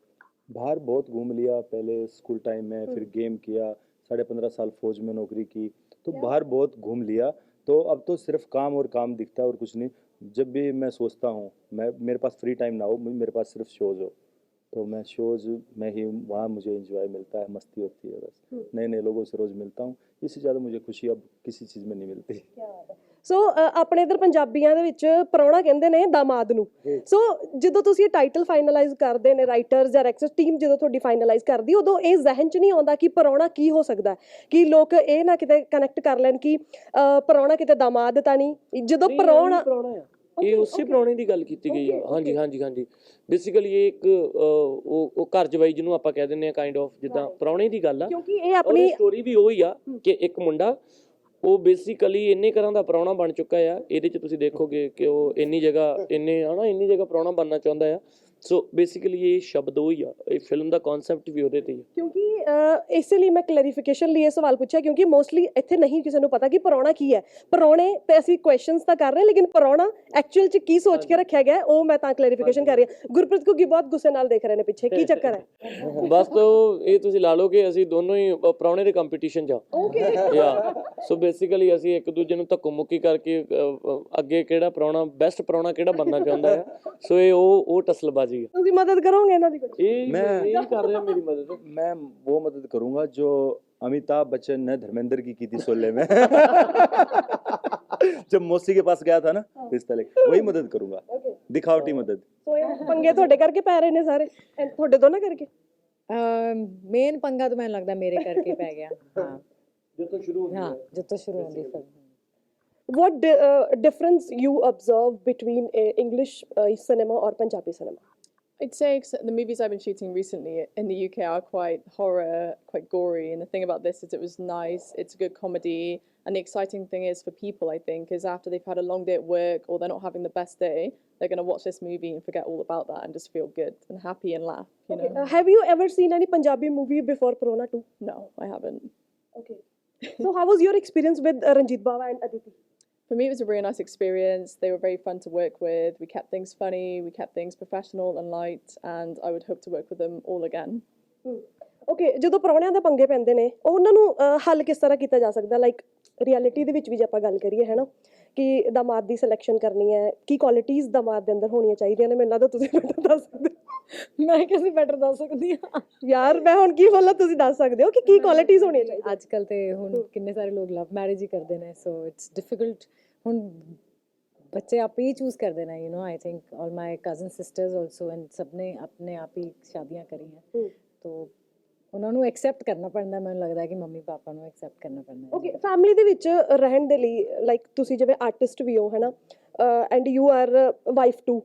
बाहर बहुत घूम लिया पहले स्कूल टाइम में फिर गेम किया साढ़े पंद्रह साल फौज में नौकरी की तो बाहर बहुत घूम लिया तो अब तो सिर्फ काम और काम दिखता है और कुछ नहीं जब भी मैं सोचता हूँ मैं मेरे पास फ्री टाइम ना हो मेरे पास सिर्फ शोज़ हो तो मैं शोज़ में ही वहाँ मुझे इंजॉय मिलता है मस्ती होती है बस नए नए लोगों से रोज़ मिलता हूँ इससे ज़्यादा मुझे खुशी अब किसी चीज़ में नहीं मिलती ਸੋ ਆਪਣੇ ਇਧਰ ਪੰਜਾਬੀਆਂ ਦੇ ਵਿੱਚ ਪ੍ਰਾਹੁਣਾ ਕਹਿੰਦੇ ਨੇ ਦਾਮਾਦ ਨੂੰ ਸੋ ਜਦੋਂ ਤੁਸੀਂ ਇਹ ਟਾਈਟਲ ਫਾਈਨਲਾਈਜ਼ ਕਰਦੇ ਨੇ ਰਾਈਟਰਸ ਜਾਂ ਐਕਟਰਸ ਟੀਮ ਜਦੋਂ ਤੁਹਾਡੀ ਫਾਈਨਲਾਈਜ਼ ਕਰਦੀ ਉਦੋਂ ਇਹ ਜ਼ਿਹਨ 'ਚ ਨਹੀਂ ਆਉਂਦਾ ਕਿ ਪ੍ਰਾਹੁਣਾ ਕੀ ਹੋ ਸਕਦਾ ਹੈ? ਕਿ ਲੋਕ ਇਹ ਨਾ ਕਿਤੇ ਕਨੈਕਟ ਕਰ ਲੈਣ ਕਿ ਅਹ, ਪ੍ਰਾਹੁਣਾ ਕਿਤੇ ਦਾਮਾਦ ਤਾਂ ਨਹੀਂ ਜਦੋਂ ਨਹੀਂ, ਇਹ ਉਸੇ. ਪ੍ਰਾਹੁਣੇ ਦੀ ਗੱਲ ਕੀਤੀ ਗਈ ਆ ਹਾਂਜੀ. ਹਾਂਜੀ ਹਾਂਜੀ ਬੇਸਿਕਲੀ ਇਹ ਇੱਕ ਉਹ ਉਹ ਘਰ ਜਵਾਈ ਜਿਹਨੂੰ ਆਪਾਂ ਕਹਿ ਦਿੰਦੇ ਆ ਕਾਈਂਡ ਆਫ ਜਿੱਦਾਂ. ਪ੍ਰਾਹੁਣੇ ਦੀ ਗੱਲ ਆ ਕਿਉਂਕਿ ਇਹ ਔਰ ਆਪਣੀ ਸਟੋਰੀ ਵੀ ਉਹੀ ਆ ਕਿ ਇੱਕ ਮੁੰਡਾ ਉਹ ਬੇਸਿਕਲੀ ਇੰਨੇ ਘਰਾਂ ਦਾ ਪ੍ਰਾਹੁਣਾ ਬਣ ਚੁੱਕਾ ਆ ਇਹਦੇ ਚ ਤੁਸੀਂ ਦੇਖੋਗੇ ਕਿ ਉਹ ਇੰਨੀ ਜਗ੍ਹਾ ਇੰਨੇ ਹਨਾ ਇੰਨੀ ਜਗ੍ਹਾ ਪ੍ਰਾਹੁਣਾ ਬਣਨਾ ਚਾਹੁੰਦਾ ਆ ਸੋ ਬੇਸਿਕਲੀ ਇਹ ਸ਼ਬਦ ਉਹੀ ਆ ਇਹ ਫਿਲਮ ਦਾ ਕਨਸੈਪਟ ਵੀ ਉਹਦੇ ਤੇ ਹੀ ਆ ਕਿਉਂਕਿ ਅਹ, ਇਸੇ ਲਈ ਮੈਂ ਕਲੈਰੀਫਿਕੇਸ਼ਨ ਲਈ ਇਹ ਸਵਾਲ ਪੁੱਛਿਆ ਕਿਉਂਕਿ ਮੋਸਟਲੀ ਇੱਥੇ ਨਹੀਂ ਕਿਸੇ ਨੂੰ ਪਤਾ ਕਿ ਪ੍ਰਾਹੁਣਾ ਕੀ ਹੈ ਪ੍ਰਾਹੁਣੇ ਤੇ ਅਸੀਂ ਕੁਐਸਚਨਸ ਤਾਂ ਕਰ ਰਹੇ ਹਾਂ, ਲੇਕਿਨ ਪ੍ਰਾਹੁਣਾ ਐਕਚੁਅਲ ਚ ਕੀ ਸੋਚ ਕੇ ਰੱਖਿਆ ਗਿਆ ਹੈ, ਉਹ ਮੈਂ ਤਾਂ ਕਲੈਰੀਫਿਕੇਸ਼ਨ ਕਰ ਰਹੀ ਹਾਂ ਗੁਰਪ੍ਰੀਤ ਕੁੱਗੀ ਬਹੁਤ ਗੁੱਸੇ ਨਾਲ ਦੇਖ ਰਹੇ ਨੇ ਪਿੱਛੇ ਕੀ ਚੱਕਰ ਹੈ ਬਸ ਤੋਂ ਇਹ ਤੁਸੀਂ ਲਾ ਲਓ ਕਿ ਅਸੀਂ ਦੋਨੋਂ ਹੀ ਅ, ਪ੍ਰਾਹੁਣੇ ਦੇ ਕੰਪੀਟੀਸ਼ਨ 'ਚ ਆ ਓਕੇ ਯਾ ਸੋ ਬੇਸਿਕਲੀ ਅਸੀਂ ਇੱਕ ਦੂਜੇ ਨੂੰ ਧੱਕੋ ਮੁੱਕੀ ਕਰਕੇ ਅ, ਅ, ਅੱਗੇ ਕਿਹੜਾ ਪ੍ਰਾਹੁਣਾ ਬੈਸਟ ਪ੍ਰਾਹੁਣਾ ਕਿਹੜਾ ਬਣਨਾ ਚਾਹੁੰਦਾ ਹੈ ਸੋ ਇਹ ਉਹ ਉਹ ਟਸਲਬਾਜ਼ੀ ਹੈ ਤੁਸੀਂ ਮਦਦ ਕਰੋਗੇ ਇਹਨਾਂ ਦੀ ਕੁਝ ਇਹ ਮੈਂ- ਇਹ ਹੀ ਕਰ ਰਿਹਾ ਮੇਰੀ ਮਦਦ मैं वो मदद करूंगा जो अमिताभ बच्चन ने धर्मेंद्र की की थी शोले में जब मौसी के पास गया था ना रिश्ता लेके वही मदद करूंगा ਓਕੇ दिखावटी मदद ਸੋ ਇਹ ਪੰਗੇ ਤੁਹਾਡੇ ਕਰਕੇ ਪੈ ਰਹੇ ਨੇ ਸਾਰੇ ਇਹ ਤੁਹਾਡੇ ਦੋਨਾਂ ਕਰਕੇ ਮੇਨ ਪੰਗਾ ਤਾਂ ਮੈਨੂੰ ਲੱਗਦਾ ਮੇਰੇ ਕਰਕੇ ਪੈ ਗਿਆ ਹਾਂ ਜਦੋਂ ਸ਼ੁਰੂ ਹਾਂ ਜਦੋਂ ਸ਼ੁਰੂ ਹੁੰਦੀ film what di- uh, difference you observe between uh, english uh, cinema or punjabi cinema I'd say the movies I've been shooting recently in the UK are quite horror, quite gory. And the thing about this is it was nice, it's a good comedy. And the exciting thing is for people, I think, is after they've had a long day at work or they're not having the best day, they're going to watch this movie and forget all about that and just feel good and happy and laugh, you okay. know? uh, have you ever seen any punjabi movie before corona too No, I haven't. okay so how was your experience with uh, ranjit bawa and aditi For me, it was a really nice experience. They were very fun to work with. We kept things funny, we kept things professional and light, and I would hope to work with them all again. Okay ਜਦੋਂ ਪ੍ਰਾਹੁਣਿਆਂ ਦੇ ਪੰਗੇ ਪੈਂਦੇ ਨੇ ਉਹ ਉਹਨਾਂ ਨੂੰ ਅਹ, ਹੱਲ ਕਿਸ ਤਰ੍ਹਾਂ ਕੀਤਾ ਜਾ ਸਕਦਾ ਲਾਈਕ ਰਿਐਲਿਟੀ ਦੇ ਵਿੱਚ ਵੀ ਜੇ ਆਪਾਂ ਗੱਲ ਕਰੀਏ ਹੈ ਨਾ ਕਿ ਦਾਮਾਦ ਦੀ ਸਿਲੈਕਸ਼ਨ ਕਰਨੀ ਹੈ ਕੀ ਕੁਆਲਿਟੀਆਂ ਦਾਮਾਦ ਦੇ ਅੰਦਰ ਹੋਣੀਆਂ ਚਾਹੀਦੀਆਂ ਨੇ ਮੈਨੂੰ ਲੱਗਦਾ ਤੁਸੀਂ ਬੈਟਰ ਦੱਸ ਸਕਦੇ ਹੋ। ਮੈਂ ਕਿਸੇ ਬੈਟਰ ਦੱਸ ਸਕਦੀ ਹਾਂ। ਯਾਰ ਮੈਂ ਹੁਣ ਕੀ ਬੋਲਾਂ ਤੁਸੀਂ ਦੱਸ ਸਕਦੇ ਹੋ ਕਿ ਕੀ ਕੁਆਲਿਟੀਆਂ ਹੋਣੀਆਂ ਚਾਹੀਦੀਆਂ? ਅੱਜ ਕੱਲ ਤੇ ਹੁਣ ਕਿੰਨੇ ਸਾਰੇ ਲੋਕ ਲਵ ਮੈਰਿਜ ਹੀ ਕਰਦੇ ਨੇ ਸੋ ਇਟਸ ਡਿਫਿਕਲਟ ਹੁਣ ਬੱਚੇ ਆਪੇ ਹੀ ਚੂਜ਼ ਕਰਦੇ ਨੇ you know I think all my cousin sisters also and ਸਭ ਨੇ ਆਪਣੇ ਆਪ ਹੀ ਸ਼ਾਦੀਆਂ ਕਰੀਆਂ। ਤੋ ਉਹਨਾਂ ਨੂੰ ਐਕਸੈਪਟ ਕਰਨਾ ਪੈਂਦਾ ਮੈਨੂੰ ਲੱਗਦਾ ਹੈ ਕਿ ਮੰਮੀ ਪਾਪਾ ਨੂੰ ਐਕਸੈਪਟ ਕਰਨਾ ਪੈਂਦਾ। ਓਕੇ ਫੈਮਿਲੀ ਦੇ ਵਿੱਚ ਰਹਿਣ ਦੇ ਲਈ ਲਾਈਕ ਤੁਸੀਂ ਜਿਵੇਂ ਆਰਟਿਸਟ ਵੀ ਹੋ ਹੈਨਾ and you are wife too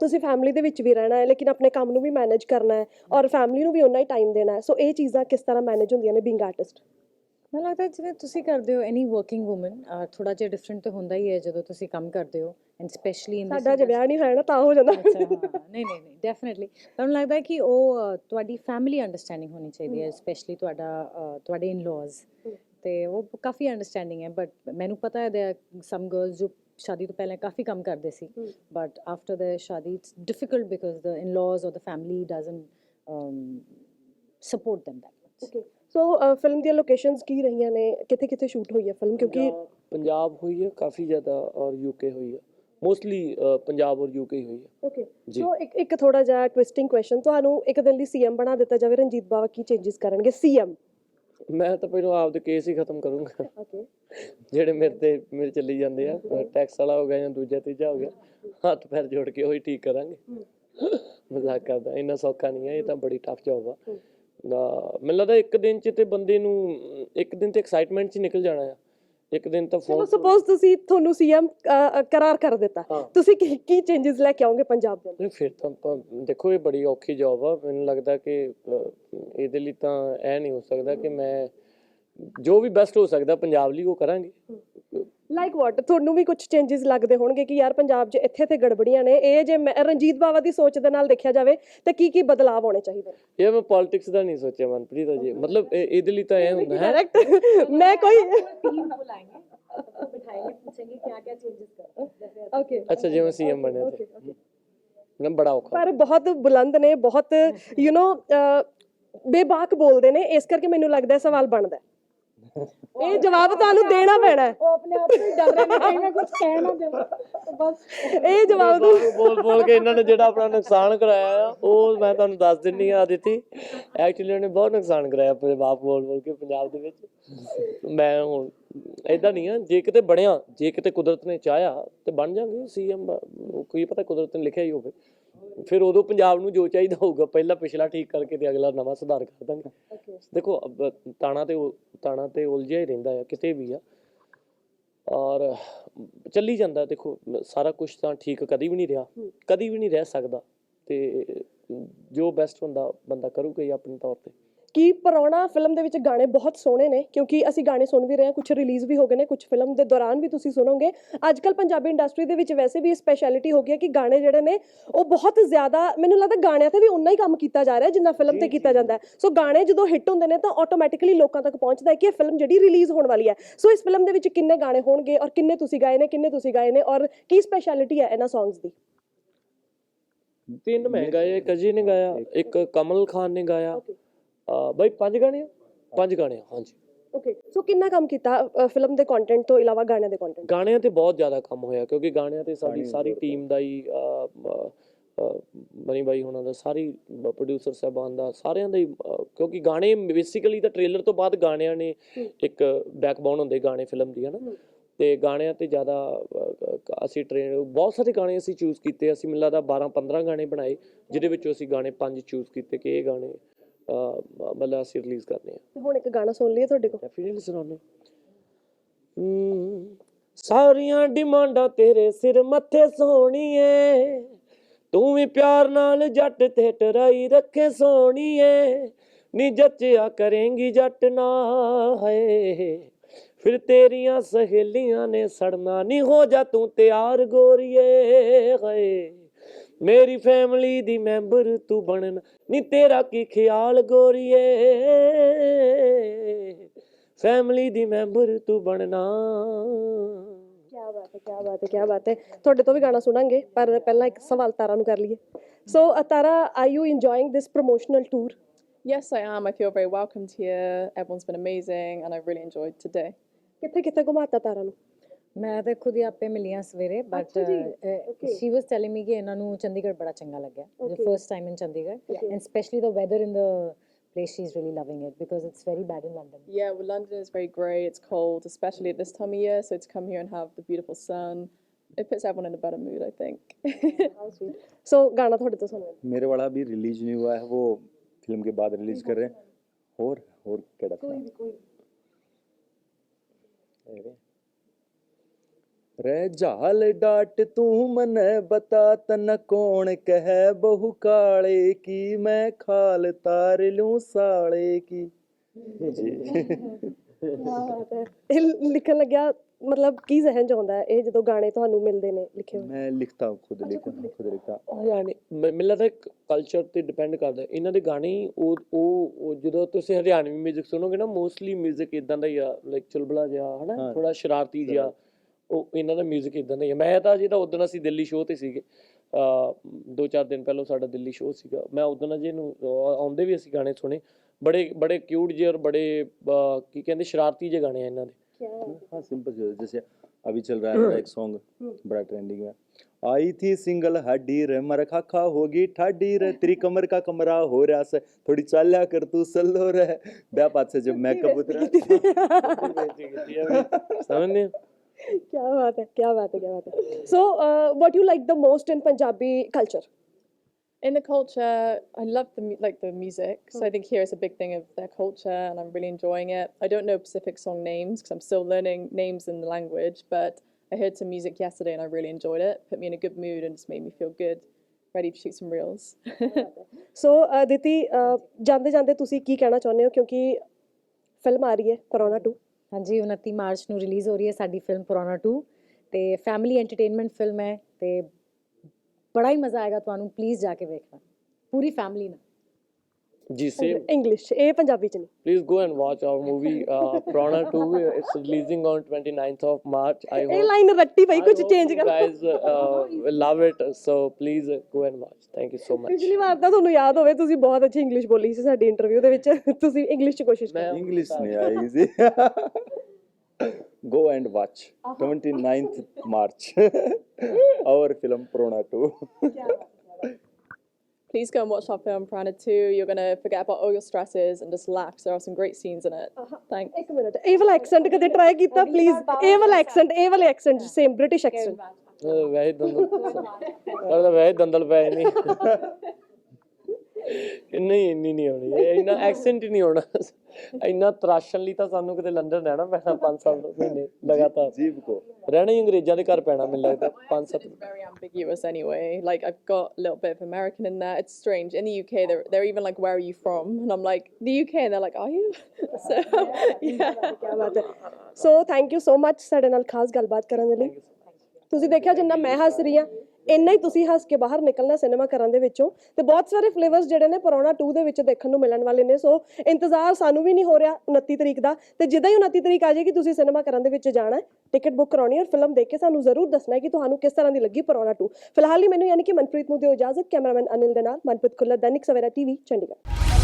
ਤੁਸੀਂ ਫੈਮਿਲੀ ਦੇ ਵਿੱਚ ਵੀ ਰਹਿਣਾ ਹੈ ਲੇਕਿਨ ਆਪਣੇ ਕੰਮ ਨੂੰ ਵੀ ਮੈਨੇਜ ਕਰਨਾ ਹੈ ਔਰ ਫੈਮਿਲੀ ਨੂੰ ਵੀ ਉਨਾ ਹੀ ਟਾਈਮ ਦੇਣਾ ਹੈ। ਸੋ ਇਹ ਚੀਜ਼ਾਂ ਕਿਸ ਤਰ੍ਹਾਂ ਮੈਨੇਜ ਹੁੰਦੀਆਂ ਨੇ ਬੀਇੰਗ ਆਰਟਿਸਟ ਮੈਨੂੰ ਲੱਗਦਾ ਜਿਵੇਂ ਤੁਸੀਂ ਕਰਦੇ ਹੋ ਐਨੀ ਵਰਕਿੰਗ ਔਮਨ ਥੋੜਾ ਜਿਹਾ ਡਿਫਰੈਂਟ ਤਾਂ ਹੁੰਦਾ ਹੀ ਹੈ ਜਦੋਂ ਤੁਸੀਂ ਕੰਮ ਕਰਦੇ ਹੋ ਐਂਡ ਸਪੈਸ਼ਲੀ ਇਨ ਸਾਡਾ ਜੇ ਵਿਆਹ ਨਹੀਂ ਹੋਇਆ ਨਾ ਤਾਂ ਹੋ ਜਾਂਦਾ। ਅੱਛਾ ਹਾਂ ਨਹੀਂ ਨਹੀਂ ਨਹੀਂ ਡੈਫੀਨਿਟਲੀ ਮੈਨੂੰ ਲੱਗਦਾ ਹੈ ਕਿ ਉਹ ਅ, ਤੁਹਾਡੀ ਫੈਮਿਲੀ ਅੰਡਰਸਟੈਂਡਿੰਗ ਹੋਣੀ ਚਾਹੀਦੀ ਹੈ ਸਪੈਸ਼ਲੀ ਤੁਹਾਡਾ ਅ, ਤੁਹਾਡੇ ਇਨ-ਲॉज ਹਮ। ਤੇ ਉਹ ਕਾਫੀ ਅੰਡਰਸਟੈਂਡਿੰਗ ਹੈ ਬਟ ਮੈਨੂੰ ਪਤਾ ਹੈ ਦੇਰ ਸਮ ਗਰਲਸ ਜੋ ਸ਼ਾਦੀ ਤੋਂ ਪਹਿਲਾਂ ਕਾਫੀ ਕੰਮ ਕਰਦੇ ਸੀ ਬਟ ਆਫਟਰ ਦ ਸ਼ਾਦੀ it's difficult because the in laws or the family doesn't support them that much okay so film ਦੀਆਂ ਲੋਕੇਸ਼ਨਸ ਕੀ ਰਹੀਆਂ ਨੇ ਕਿੱਥੇ ਕਿੱਥੇ ਸ਼ੂਟ ਹੋਈ ਹੈ ਫਿਲਮ ਕਿਉਂਕਿ ਪੰਜਾਬ ਹੋਈ ਹੈ ਕਾਫੀ ਜ਼ਿਆਦਾ ਔਰ ਯੂਕੇ ਹੋਈ ਹੈ ਮੋਸਟਲੀ ਪੰਜਾਬ ਔਰ ਯੂਕੇ ਹੀ ਹੋਈ ਹੈ ਓਕੇ ਸੋ ਇੱਕ ਇੱਕ ਥੋੜਾ ਜਿਹਾ ਟਵਿਸਟਿੰਗ ਕੁਐਸਚਨ ਤੁਹਾਨੂੰ ਇੱਕ ਦਿਨ ਲਈ ਸੀਐਮ ਬਣਾ ਦਿੱਤਾ ਜਾਵੇ ਰਣਜੀਤ ਬਾਵਾ ਕੀ ਚੇਂजेस ਕਰਨਗੇ ਸੀਐਮ ਮੈਂ ਤਾਂ ਪਹਿਲਾਂ ਆਪਦੇ ਕੇਸ ਹੀ ਖਤਮ ਕਰੂੰਗਾ। ਓਕੇ ਜਿਹੜੇ ਮੇਰੇ ਤੇ ਮੇਰੇ ਚੱਲੀ ਜਾਂਦੇ ਆ ਟੈਕਸ ਵਾਲਾ ਹੋ ਗਿਆ ਜਾਂ ਦੂਜਾ ਤੀਜਾ ਹੋ ਗਿਆ ਹੱਥ ਪੈਰ ਜੋੜ ਕੇ ਉਹੀ ਠੀਕ ਕਰਾਂਗੇ। ਮਜ਼ਾਕ ਕਰਦਾ ਇੰਨਾ ਸੌਖਾ ਨਹੀਂ ਹੈ ਇਹ ਤਾਂ ਬੜੀ ਟਫ ਜੌਬ ਆ। ਨਾ ਮੈਨੂੰ ਲੱਗਦਾ ਇੱਕ ਦਿਨ ਚ ਤੇ ਬੰਦੇ ਨੂੰ ਇੱਕ ਦਿਨ ਤੇ ਐਕਸਾਈਟਮੈਂਟ ਚ ਨਿਕਲ ਜਾਣਾ ਆ। ਇੱਕ ਦਿਨ ਤਾਂ ਚਲੋ ਫੋਨ ਸਪੋਜ਼ ਤੁਸੀਂ ਤੁਹਾਨੂੰ ਸੀਐਮ ਕਰਾਰ ਕਰ ਦਿੱਤਾ। ਹਾਂ। ਤੁਸੀਂ ਕੀ ਕੀ ਚੇਂजेस ਲੈ ਕੇ ਆਓਗੇ ਪੰਜਾਬ ਦੇ ਅੰਦਰ ਨਹੀਂ ਫਿਰ ਤਾਂ ਆਪਾਂ ਦੇਖੋ ਇਹ ਬੜੀ ਔਖੀ ਜੌਬ ਆ। ਮੈਨੂੰ ਲੱਗਦਾ ਕਿ ਅਹ, ਇਹਦੇ ਲਈ ਤਾਂ ਇਹ ਨਹੀਂ ਹੋ ਸਕਦਾ ਕਿ ਮੈਂ ਜੋ ਵੀ ਬੈਸਟ ਹੋ ਸਕਦਾ ਪੰਜਾਬ ਲਈ ਉਹ ਕਰਾਂਗੇ। ਲਾਈਕ ਵਾਟ ਤੁਹਾਨੂੰ ਵੀ ਕੁਝ ਚੇਂजेस ਲੱਗਦੇ ਹੋਣਗੇ ਕਿ ਯਾਰ ਪੰਜਾਬ 'ਚ ਇੱਥੇ ਤੇ ਗੜਬੜੀਆਂ ਨੇ। ਇਹ ਜੇ ਮੈਂ- ਰਣਜੀਤ ਬਾਵਾ ਦੀ ਸੋਚ ਦੇ ਨਾਲ ਦੇਖਿਆ ਜਾਵੇ ਤਾਂ ਕੀ ਕੀ ਬਦਲਾਅ ਹੋਣੇ ਚਾਹੀਦੇ ਇਹ ਮੈਂ ਪੋਲਿਟਿਕਸ ਦਾ ਨਹੀਂ ਸੋਚਿਆ ਮਨਪ੍ਰੀਤ ਜੀ ਮਤਲਬ ਇਹਦੇ ਲਈ ਤਾਂ ਇਹ ਹੁੰਦਾ ਹੈ? ਡਾਇਰੈਕਟ ਮੈਂ ਕੋਈ टीम बुलाएंगे सबको बिठाएंगे पूछेंगे क्या क्या चेंजेस कर जैसे ਓਕੇ ਅੱਛਾ ਜਿਵੇਂ ਸੀਐਮ ਬਣਿਆ ਤੇ। ਨਾ ਬੜਾ ਔਖਾ। ਪਰ ਬਹੁਤ ਬੁਲੰਦ ਨੇ ਬਹੁਤ ਯੂ نو ਬੇਬਾਕ ਬੋਲਦੇ ਨੇ। ਇਸ ਕਰਕੇ ਮੈਨੂੰ ਲੱਗਦਾ ਸਵਾਲ ਬਣਦਾ ਹੈ। ਇਹ ਜਵਾਬ ਤੁਹਾਨੂੰ ਦੇਣਾ ਪੈਣਾ ਹੈ वो अपने आप से डर रहे हैं कहीं मैं कुछ कह ना दूं तो बस ਇਹ ਜਵਾਬ ਤੁਹਾਨੂੰ ਬੋਲ ਬੋਲ ਕੇ ਇਹਨਾਂ ਨੇ ਜਿਹੜਾ ਆਪਣਾ ਨੁਕਸਾਨ ਕਰਾਇਆ ਆ ਉਹ ਮੈਂ ਤੁਹਾਨੂੰ ਦੱਸ ਦਿੰਨੀ ਆ ਦਿੱਤੀ ਐਕਚੁਅਲੀ ਉਹਨੇ ਬਹੁਤ ਨੁਕਸਾਨ ਕਰਾਇਆ ਆਪਣੇ ਬਾਪ ਬੋਲ ਬੋਲ ਕੇ ਪੰਜਾਬ ਦੇ ਵਿੱਚ ਮੈਂ ਹੁਣ ਐਦਾਂ ਨਹੀਂ ਆ ਜੇ ਕਿਤੇ ਬਣਿਆ ਜੇ ਕਿਤੇ ਕੁਦਰਤ ਨੇ ਚਾਹਿਆ ਤੇ ਬਣ ਜਾਾਂਗੇ ਸੀਐਮ ਕੋਈ ਪਤਾ ਕੁਦਰਤ ਨੇ ਲਿਖਿਆ ਹੀ ਹੋਵੇ ਫਿਰ ਉਦੋਂ ਪੰਜਾਬ ਨੂੰ ਜੋ ਚਾਹੀਦਾ ਹੋਊਗਾ ਪਹਿਲਾਂ ਪਿਛਲਾ ਠੀਕ ਕਰਕੇ ਤੇ ਅਗਲਾ ਨਵਾਂ ਸੁਧਾਰ ਕਰ ਦਾਂਗੇ। ਦੇਖੋ ਤਾਣਾ ਤੇ ਤਾਣਾ ਤੇ ਉਲਝਿਆ ਹੀ ਰਹਿੰਦਾ ਆ ਕਿਤੇ ਵੀ ਆ। ਔਰ ਚੱਲੀ ਜਾਂਦਾ ਦੇਖੋ ਸਾਰਾ ਕੁਝ ਤਾਂ ਠੀਕ ਕਦੀ ਵੀ ਨਹੀਂ ਰਿਹਾ ਕਦੀ ਵੀ ਨਹੀਂ ਰਹਿ ਸਕਦਾ। ਤੇ ਜੋ ਬੈਸਟ ਹੁੰਦਾ ਬੰਦਾ ਕਰੂਗਾ ਹੀ ਆਪਣੇ ਤੌਰ ਤੇ। ਕਿ ਪਰੌਣਾ ਫਿਲਮ ਦੇ ਵਿੱਚ ਗਾਣੇ ਬਹੁਤ ਸੋਹਣੇ ਨੇ ਕਿਉਂਕਿ ਅਸੀਂ ਗਾਣੇ ਸੁਣ ਵੀ ਰਹੇ ਹਾਂ ਕੁਝ ਰਿਲੀਜ਼ ਵੀ ਹੋ ਗਏ ਨੇ ਕੁਝ ਫਿਲਮ ਦੇ ਦੌਰਾਨ ਵੀ ਤੁਸੀਂ ਸੁਣੋਗੇ। ਅੱਜ ਕੱਲ ਪੰਜਾਬੀ ਇੰਡਸਟਰੀ ਦੇ ਵਿੱਚ ਵੈਸੇ ਵੀ ਸਪੈਸ਼ਲਿਟੀ ਹੋ ਗਈ ਹੈ ਕਿ ਗਾਣੇ ਜਿਹੜੇ ਨੇ ਉਹ ਬਹੁਤ ਜ਼ਿਆਦਾ ਮੈਨੂੰ ਲੱਗਦਾ ਗਾਣਿਆਂ ਤੇ ਵੀ ਉਨਾ ਹੀ ਕੰਮ ਕੀਤਾ ਜਾ ਰਿਹਾ ਜਿੰਨਾ ਫਿਲਮ ਤੇ ਕੀਤਾ ਜਾਂਦਾ ਹੈ। ਸੋ ਗਾਣੇ ਜਦੋਂ ਹਿੱਟ ਹੁੰਦੇ ਨੇ ਤਾਂ ਆਟੋਮੈਟਿਕਲੀ ਲੋਕਾਂ ਤੱਕ ਪਹੁੰਚਦਾ ਹੈ ਕਿ ਇਹ ਫਿਲਮ ਜਿਹੜੀ ਰਿਲੀਜ਼ ਹੋਣ ਵਾਲੀ ਹੈ। ਸੋ ਇਸ ਫਿਲਮ ਦੇ ਵਿੱਚ ਕਿੰਨੇ ਗਾਣੇ ਹੋਣਗੇ ਔਰ ਕਿੰਨੇ ਤੁਸੀਂ ਗਾਏ ਨੇ ਕਿੰਨੇ ਤੁਸੀਂ ਗਾਏ ਨੇ ਔਰ ਕੀ ਸਪੈਸ਼ਲਿਟੀ ਹੈ ਇਹਨਾਂ ਸੌਂਗਸ ਦੀ? ਤਿੰਨ ਮੈਂ ਗਾਏ ਇੱਕ ਅਜੇ ਨੇ ਗਾਇਆ ਇੱਕ ਕਮਲ ਖਾਨ ਨੇ ਗਾਇਆ। ਬਾਈ ਪੰਜ ਗਾਣੇ ਆ ਪੰਜ ਗਾਣੇ ਆ, ਹਾਂਜੀ। ਓਕੇ ਸੋ ਕਿੰਨਾ ਕੰਮ ਕੀਤਾ ਫਿਲਮ ਦੇ ਕੰਟੈਂਟ ਤੋਂ ਇਲਾਵਾ ਗਾਣਿਆਂ ਦੇ ਕੰਟੈਂਟ ਗਾਣਿਆਂ ਤੇ ਬਹੁਤ ਜ਼ਿਆਦਾ ਕੰਮ ਹੋਇਆ ਕਿਉਂਕਿ ਗਾਣਿਆਂ ਤੇ ਸਾਡੀ ਸਾਰੀ ਟੀਮ ਦਾ ਹੀ ਅਹ, ਅਹ, ਅਹ, ਮਨੀ ਬਾਈ ਹੋਣਾ ਦਾ ਸਾਰੀ ਪ੍ਰੋਡਿਊਸਰ ਸਾਹਿਬਾਨ ਦਾ ਸਾਰਿਆਂ ਦਾ ਹੀ ਅਹ, ਕਿਉਂਕਿ ਗਾਣੇ ਬੇਸਿਕਲੀ ਤਾਂ ਟ੍ਰੇਲਰ ਤੋਂ ਬਾਅਦ ਗਾਣਿਆਂ ਨੇ ਇੱਕ ਬੈਕਬੋਨ ਹੁੰਦੇ ਗਾਣੇ ਫਿਲਮ ਦੀ ਹਨਾ? ਤੇ ਗਾਣਿਆਂ ਤੇ ਜ਼ਿਆਦਾ ਅਹ, ਅਸੀਂ ਟ੍ਰੇਨ ਬਹੁਤ ਸਾਰੇ ਗਾਣੇ ਅਸੀਂ ਚੂਜ਼ ਕੀਤੇ ਅਸੀਂ ਮੈਨੂੰ ਲੱਗਦਾ 12 15 ਗਾਣੇ ਬਣਾਏ ਜਿਹਦੇ ਵਿੱਚੋਂ ਅਸੀਂ ਗਾਣੇ ਪੰਜ ਚੂਜ਼ ਕੀਤੇ ਕਿ ਇਹ ਗਾਣੇ ਮਤਲਬ ਅਸੀਂ ਰਿਲੀਜ਼ ਕਰਨੇ ਆ। ਤੇ ਹੁਣ ਇੱਕ ਗਾਣਾ ਸੁਣ ਲਈਏ ਤੁਹਾਡੇ ਕੋਲ। ਡੈਫੀਨਿਟਲੀ ਸੁਣਾਉਣੇ ਸਾਰੀਆਂ ਡਿਮਾਂਡਾਂ ਤੇਰੇ ਸਿਰ ਮੱਥੇ ਸੋਹਣੀਏ। ਤੂੰ ਵੀ ਪਿਆਰ ਨਾਲ ਜੱਟ ਤੇ ਟਰਾਈ ਰੱਖੇ ਸੋਹਣੀਏ। ਨੀ ਜੱਚਿਆ ਕਰੇਂਗੀ ਜੱਟ ਨਾ ਹੈ ਫਿਰ ਤੇਰੀਆਂ ਸਹੇਲੀਆਂ ਨੇ ਸੜਨਾ ਨਹੀਂ ਹੋ ਜਾ ਤੂੰ ਤਿਆਰ ਗੋਰੀਏ ਹੈ ਮੇਰੀ ਫੈਮਿਲੀ ਦੀ ਮੈਂਬਰ ਤੂੰ ਬਣਨ। ਨੀ ਤੇਰਾ ਕੀ ਖਿਆਲ ਗੋਰੀਏ? ਫੈਮਿਲੀ ਦੀ ਮੈਂਬਰ ਤੂੰ ਬਣਨਾ। ਕੀ ਬਾਤ ਹੈ ਕੀ ਬਾਤ ਹੈ ਕੀ ਬਾਤ ਹੈ। ਤੁਹਾਡੇ ਤੋਂ ਵੀ ਗਾਣਾ ਸੁਣਾਂਗੇ ਪਰ ਪਹਿਲਾਂ ਇੱਕ ਸਵਾਲ ਤਾਰਾ ਨੂੰ ਕਰ ਲਈਏ। So Tara are you enjoying this promotional tour Yes, I am. I feel very welcomed here. Everyone's been amazing, and I've really enjoyed today. ਕਿੱਥੇ ਕਿੱਥੇ ਘੁਮਾਤਾ ਤਾਰਾ ਨੂੰ? ਮੈਂ ਤਾਂ ਖੁਦ ਹੀ ਆਪੇ ਮਿਲੀ ਹਾਂ ਸਵੇਰੇ ਬਟ ਅੱਛਾ ਜੀ, okay. She was telling me ਕਿ ਇਹਨਾਂ ਨੂੰ ਚੰਡੀਗੜ੍ਹ ਬੜਾ ਚੰਗਾ ਲੱਗਿਆ the Okay. First time in Chandigarh and specially the weather in the place she's really loving it because it's very bad in London. Yeah, well, London is very grey. It's cold, especially at this time of year. So to come here and have the beautiful sun, it puts everyone in a better mood, I think. So ਗਾਣਾ ਤੁਹਾਡੇ ਤੋਂ ਸੁਣੋ मेरे वाला भी release नहीं हुआ है वो फिल्म के बाद रिलीज कर रहे हैं और और केड़ा था रे ਰਹਿ ਜਾਲ ਡਾਟ ਤੂੰ ਮਨੇ ਬਤਾ ਤਨ ਕੋਣ ਕਹੈ? ਬਹੁ ਕਾਲੇ ਕੀ ਮੈਂ ਖਾਲ ਤਾਰ ਲੂੰ ਸਾਲੇ ਕੀ? ਜੀ। ਲਿਖਣ ਲੱਗਿਆ ਮਤਲਬ ਕੀ ਜ਼ਹਿਨ ਚ ਇਹ ਜਦੋਂ ਗਾਣੇ ਤੁਹਾਨੂੰ ਮਿਲਦੇ ਨੇ ਲਿਖੇ ਮੈਂ ਲਿਖਤਾ ਹੂੰ ਖੁਦ ਲਿਖਦਾ ਖੁਦ ਲਿਖਦਾ ਹਰਿਆਣੇ ਮਿਲਦਾ ਤਾਂ ਕਲਚਰ ਤੇ ਡਿਪੈਂਡ ਕਰਦਾ ਇਹਨਾਂ ਦੇ ਗਾਣੇ ਉਹ ਉਹ ਜਦੋਂ ਤੁਸੀਂ ਹਰਿਆਣਵੀ 뮤직 ਸੁਣੋਗੇ ਨਾ ਮੋਸਟਲੀ 뮤직 ਇਦਾਂ ਦਾ ਹੀ ਆ ਲਾਈਕ ਚੁਲਬਲਾ ਜਿਹਾ ਹਨਾ? ਥੋੜਾ ਸ਼ਰਾਰਤੀ ਜਿਹਾ। ਉਹ ਇਹਨਾਂ ਦਾ 뮤직 ਇਦਾਂ ਦਾ ਹੀ ਆ ਮੈਂ ਤਾਂ ਜਿਹੜਾ ਉਦੋਂ ਅਸੀਂ ਦਿੱਲੀ ਸ਼ੋਅ ਤੇ ਸੀਗੇ ਆ ਦੋ ਚਾਰ ਦਿਨ ਪਹਿਲਾਂ ਸਾਡਾ ਦਿੱਲੀ ਸ਼ੋਅ ਸੀਗਾ ਮੈਂ ਉਦੋਂ ਜੇ ਨੂੰ ਅਹ, ਆਉਂਦੇ ਵੀ ਅਸੀਂ ਗਾਣੇ ਸੁਣੇ ਬੜੇ ਬੜੇ ਕਿਊਟ ਜਿਹੇ ਔਰ ਬੜੇ ਅਹ, ਕੀ ਕਹਿੰਦੇ ਸ਼ਰਾਰਤੀ ਜਿਹੇ ਗਾਣੇ ਆ ਇਹਨਾਂ ਦੇ हाँ सिंपल से जैसे अभी चल रहा है मेरा एक सॉन्ग बड़ा ट्रेंडिंग में आई थी सिंगल हड्डी रे मर खाखा होगी ठाडी रे तेरी कमर का कमरा हो रहा से थोड़ी चाल्या कर तू सल्लो रे व्यापार से जब मैकअप उतरा ਸਮਝਦੇ ਹੋ? ਕੀ ਬਾਤ ਹੈ ਕੀ ਬਾਤ ਹੈ ਕੀ ਬਾਤ ਹੈ so what you like the most in Punjabi culture In the culture, I love the mu- like the music. So I think here it's a big thing of their culture, and I'm really enjoying it. I don't know Pacific song names because I'm still learning names in the language, but I heard some music yesterday and I really enjoyed it. Put me in a good mood and just made me feel good, ready to shoot some reels. So Aditi ਜਾਂਦੇ ਜਾਂਦੇ ਤੁਸੀਂ ਕੀ ਕਹਿਣਾ ਚਾਹੁੰਦੇ ਹੋ ਕਿਉਂਕਿ film ਆ ਰਹੀ ਹੈ ਕਰੋਨਾ 2 ਹਾਂਜੀ 29 ਮਾਰਚ ਨੂੰ ਰਿਲੀਜ਼ ਹੋ ਰਹੀ ਹੈ ਸਾਡੀ ਫਿਲਮ ਪੁਰਾਣਾ 2 ਤੇ ਫੈਮਿਲੀ ਐਂਟਰਟੇਨਮੈਂਟ ਫਿਲਮ ਹੈ ਤੇ ਬੜਾ ਹੀ ਮਜ਼ਾ ਆਏਗਾ ਤੁਹਾਨੂੰ ਪਲੀਜ਼ ਜਾ ਕੇ ਵੇਖਣਾ। ਪੂਰੀ ਫੈਮਿਲੀ ਨਾਲ। ਜੀ ਸੇਮ ਇੰਗਲਿਸ਼ ਇਹ ਪੰਜਾਬੀ ਚ ਨਹੀਂ। Please go and watch our movie Prana 2 it's releasing on 29th of March I hope ਇਹ ਲਾਈਨ ਰੱਟੀ ਭਾਈ ਕੁਝ ਚੇਂਜ ਕਰ। Guys love it so please go and watch thank you so much ਪਿਛਲੀ ਵਾਰ ਤਾਂ ਤੁਹਾਨੂੰ ਯਾਦ ਹੋਵੇ ਤੁਸੀਂ ਬਹੁਤ ਅੱਛੀ ਇੰਗਲਿਸ਼ ਬੋਲੀ ਸੀ ਸਾਡੀ ਇੰਟਰਵਿਊ ਦੇ ਵਿੱਚ। ਤੁਸੀਂ ਇੰਗਲਿਸ਼ ਚ ਕੋਸ਼ਿਸ਼ ਕਰੋ। ਇੰਗਲਿਸ਼ ਨਹੀਂ ਆਈ ਸੀ। Go and watch 29th march our film prona 2 Please go and watch our film Prana 2. You're gonna forget about all your stresses and just laugh. 'cause There are some great scenes in it. Thanks. ਇੱਕ minute ਇਹ ਵਾਲਾ accent ਕਦੇ try ਕੀਤਾ please ਇਹ ਵਾਲਾ accent ਇਹ ਵਾਲੇ accent same British accent ਅਹ ਵੈਸੇ ਦੰਦਲ ਕਰਦਾ ਵੈਸੇ ਦੰਦਲ ਪੈ ਨਹੀਂ ਕਿ ਨਹੀਂ ਇੰਨੀ ਨਹੀਂ ਆਉਣੀ ਇਹ ਇੰਨਾ ਐਕਸੈਂਟ ਨਹੀਂ ਆਉਣਾ ਇੰਨਾ ਤਰਾਸ਼ਣ ਲਈ ਤਾਂ ਸਾਨੂੰ ਕਿਤੇ ਲੰਡਨ ਰਹਿਣਾ ਪੈਣਾ 5-7 ਮਹੀਨੇ ਲਗਾਤਾਰ ਜੀਵ ਕੋ ਰਹਿਣਾ ਹੀ ਅੰਗਰੇਜ਼ਾਂ ਦੇ ਘਰ ਪੈਣਾ ਮੈਨੂੰ ਲੱਗਦਾ 5-7 very ambiguous anyway like I've got a little bit of American in there it's strange in the UK they're they're even like where are you from and I'm like the UK and they're like are you so yeah so thank you so much ਸਾਡੇ ਨਾਲ ਖਾਸ ਗੱਲਬਾਤ ਕਰਨ ਦੇ ਲਈ ਤੁਸੀਂ ਦੇਖਿਆ ਜਿੰਨਾ ਮੈਂ ਹੱਸ ਰਹੀ ਹਾਂ ਇੰਨਾ ਹੀ ਤੁਸੀਂ ਹੱਸ ਕੇ ਬਾਹਰ ਨਿਕਲਣਾ ਸਿਨੇਮਾ ਘਰਾਂ ਦੇ ਵਿੱਚੋਂ ਤੇ ਬਹੁਤ ਸਾਰੇ ਫਲੇਵਰਸ ਜਿਹੜੇ ਨੇ ਪਰੋਣਾ 2 ਦੇ ਵਿੱਚ ਦੇਖਣ ਨੂੰ ਮਿਲਣ ਵਾਲੇ ਨੇ। ਸੋ ਇੰਤਜ਼ਾਰ ਸਾਨੂੰ ਵੀ ਨਹੀਂ ਹੋ ਰਿਹਾ 29 ਤਰੀਕ ਦਾ ਤੇ ਜਿੱਦਾਂ ਹੀ 29 ਤਰੀਕ ਆ ਜਾਏਗੀ, ਤੁਸੀਂ ਸਿਨੇਮਾ ਘਰਾਂ ਦੇ ਵਿੱਚ ਜਾਣਾ ਹੈ। ਟਿਕਟ ਬੁੱਕ ਕਰਾਉਣੀ ਔਰ ਫਿਲਮ ਦੇਖ ਕੇ ਸਾਨੂੰ ਜ਼ਰੂਰ ਦੱਸਣਾ ਹੈ ਕਿ ਤੁਹਾਨੂੰ ਕਿਸ ਤਰ੍ਹਾਂ ਦੀ ਲੱਗੀ ਪਰੋਣਾ 2 ਫਿਲਹਾਲ ਹੀ ਮੈਨੂੰ ਯਾਨੀ ਕਿ ਮਨਪ੍ਰੀਤ ਨੂੰ ਦਿਓ ਇਜਾਜ਼ਤ, ਕੈਮਰਾਮੈਨ ਅਨਿਲ ਦੇ ਨਾਲ ਮਨਪ੍ਰੀਤ ਖੁੱਲਰ, ਦੈਨਿਕ ਸਵੇਰਾ ਟੀਵੀ ਚੰਡੀਗੜ੍ਹ।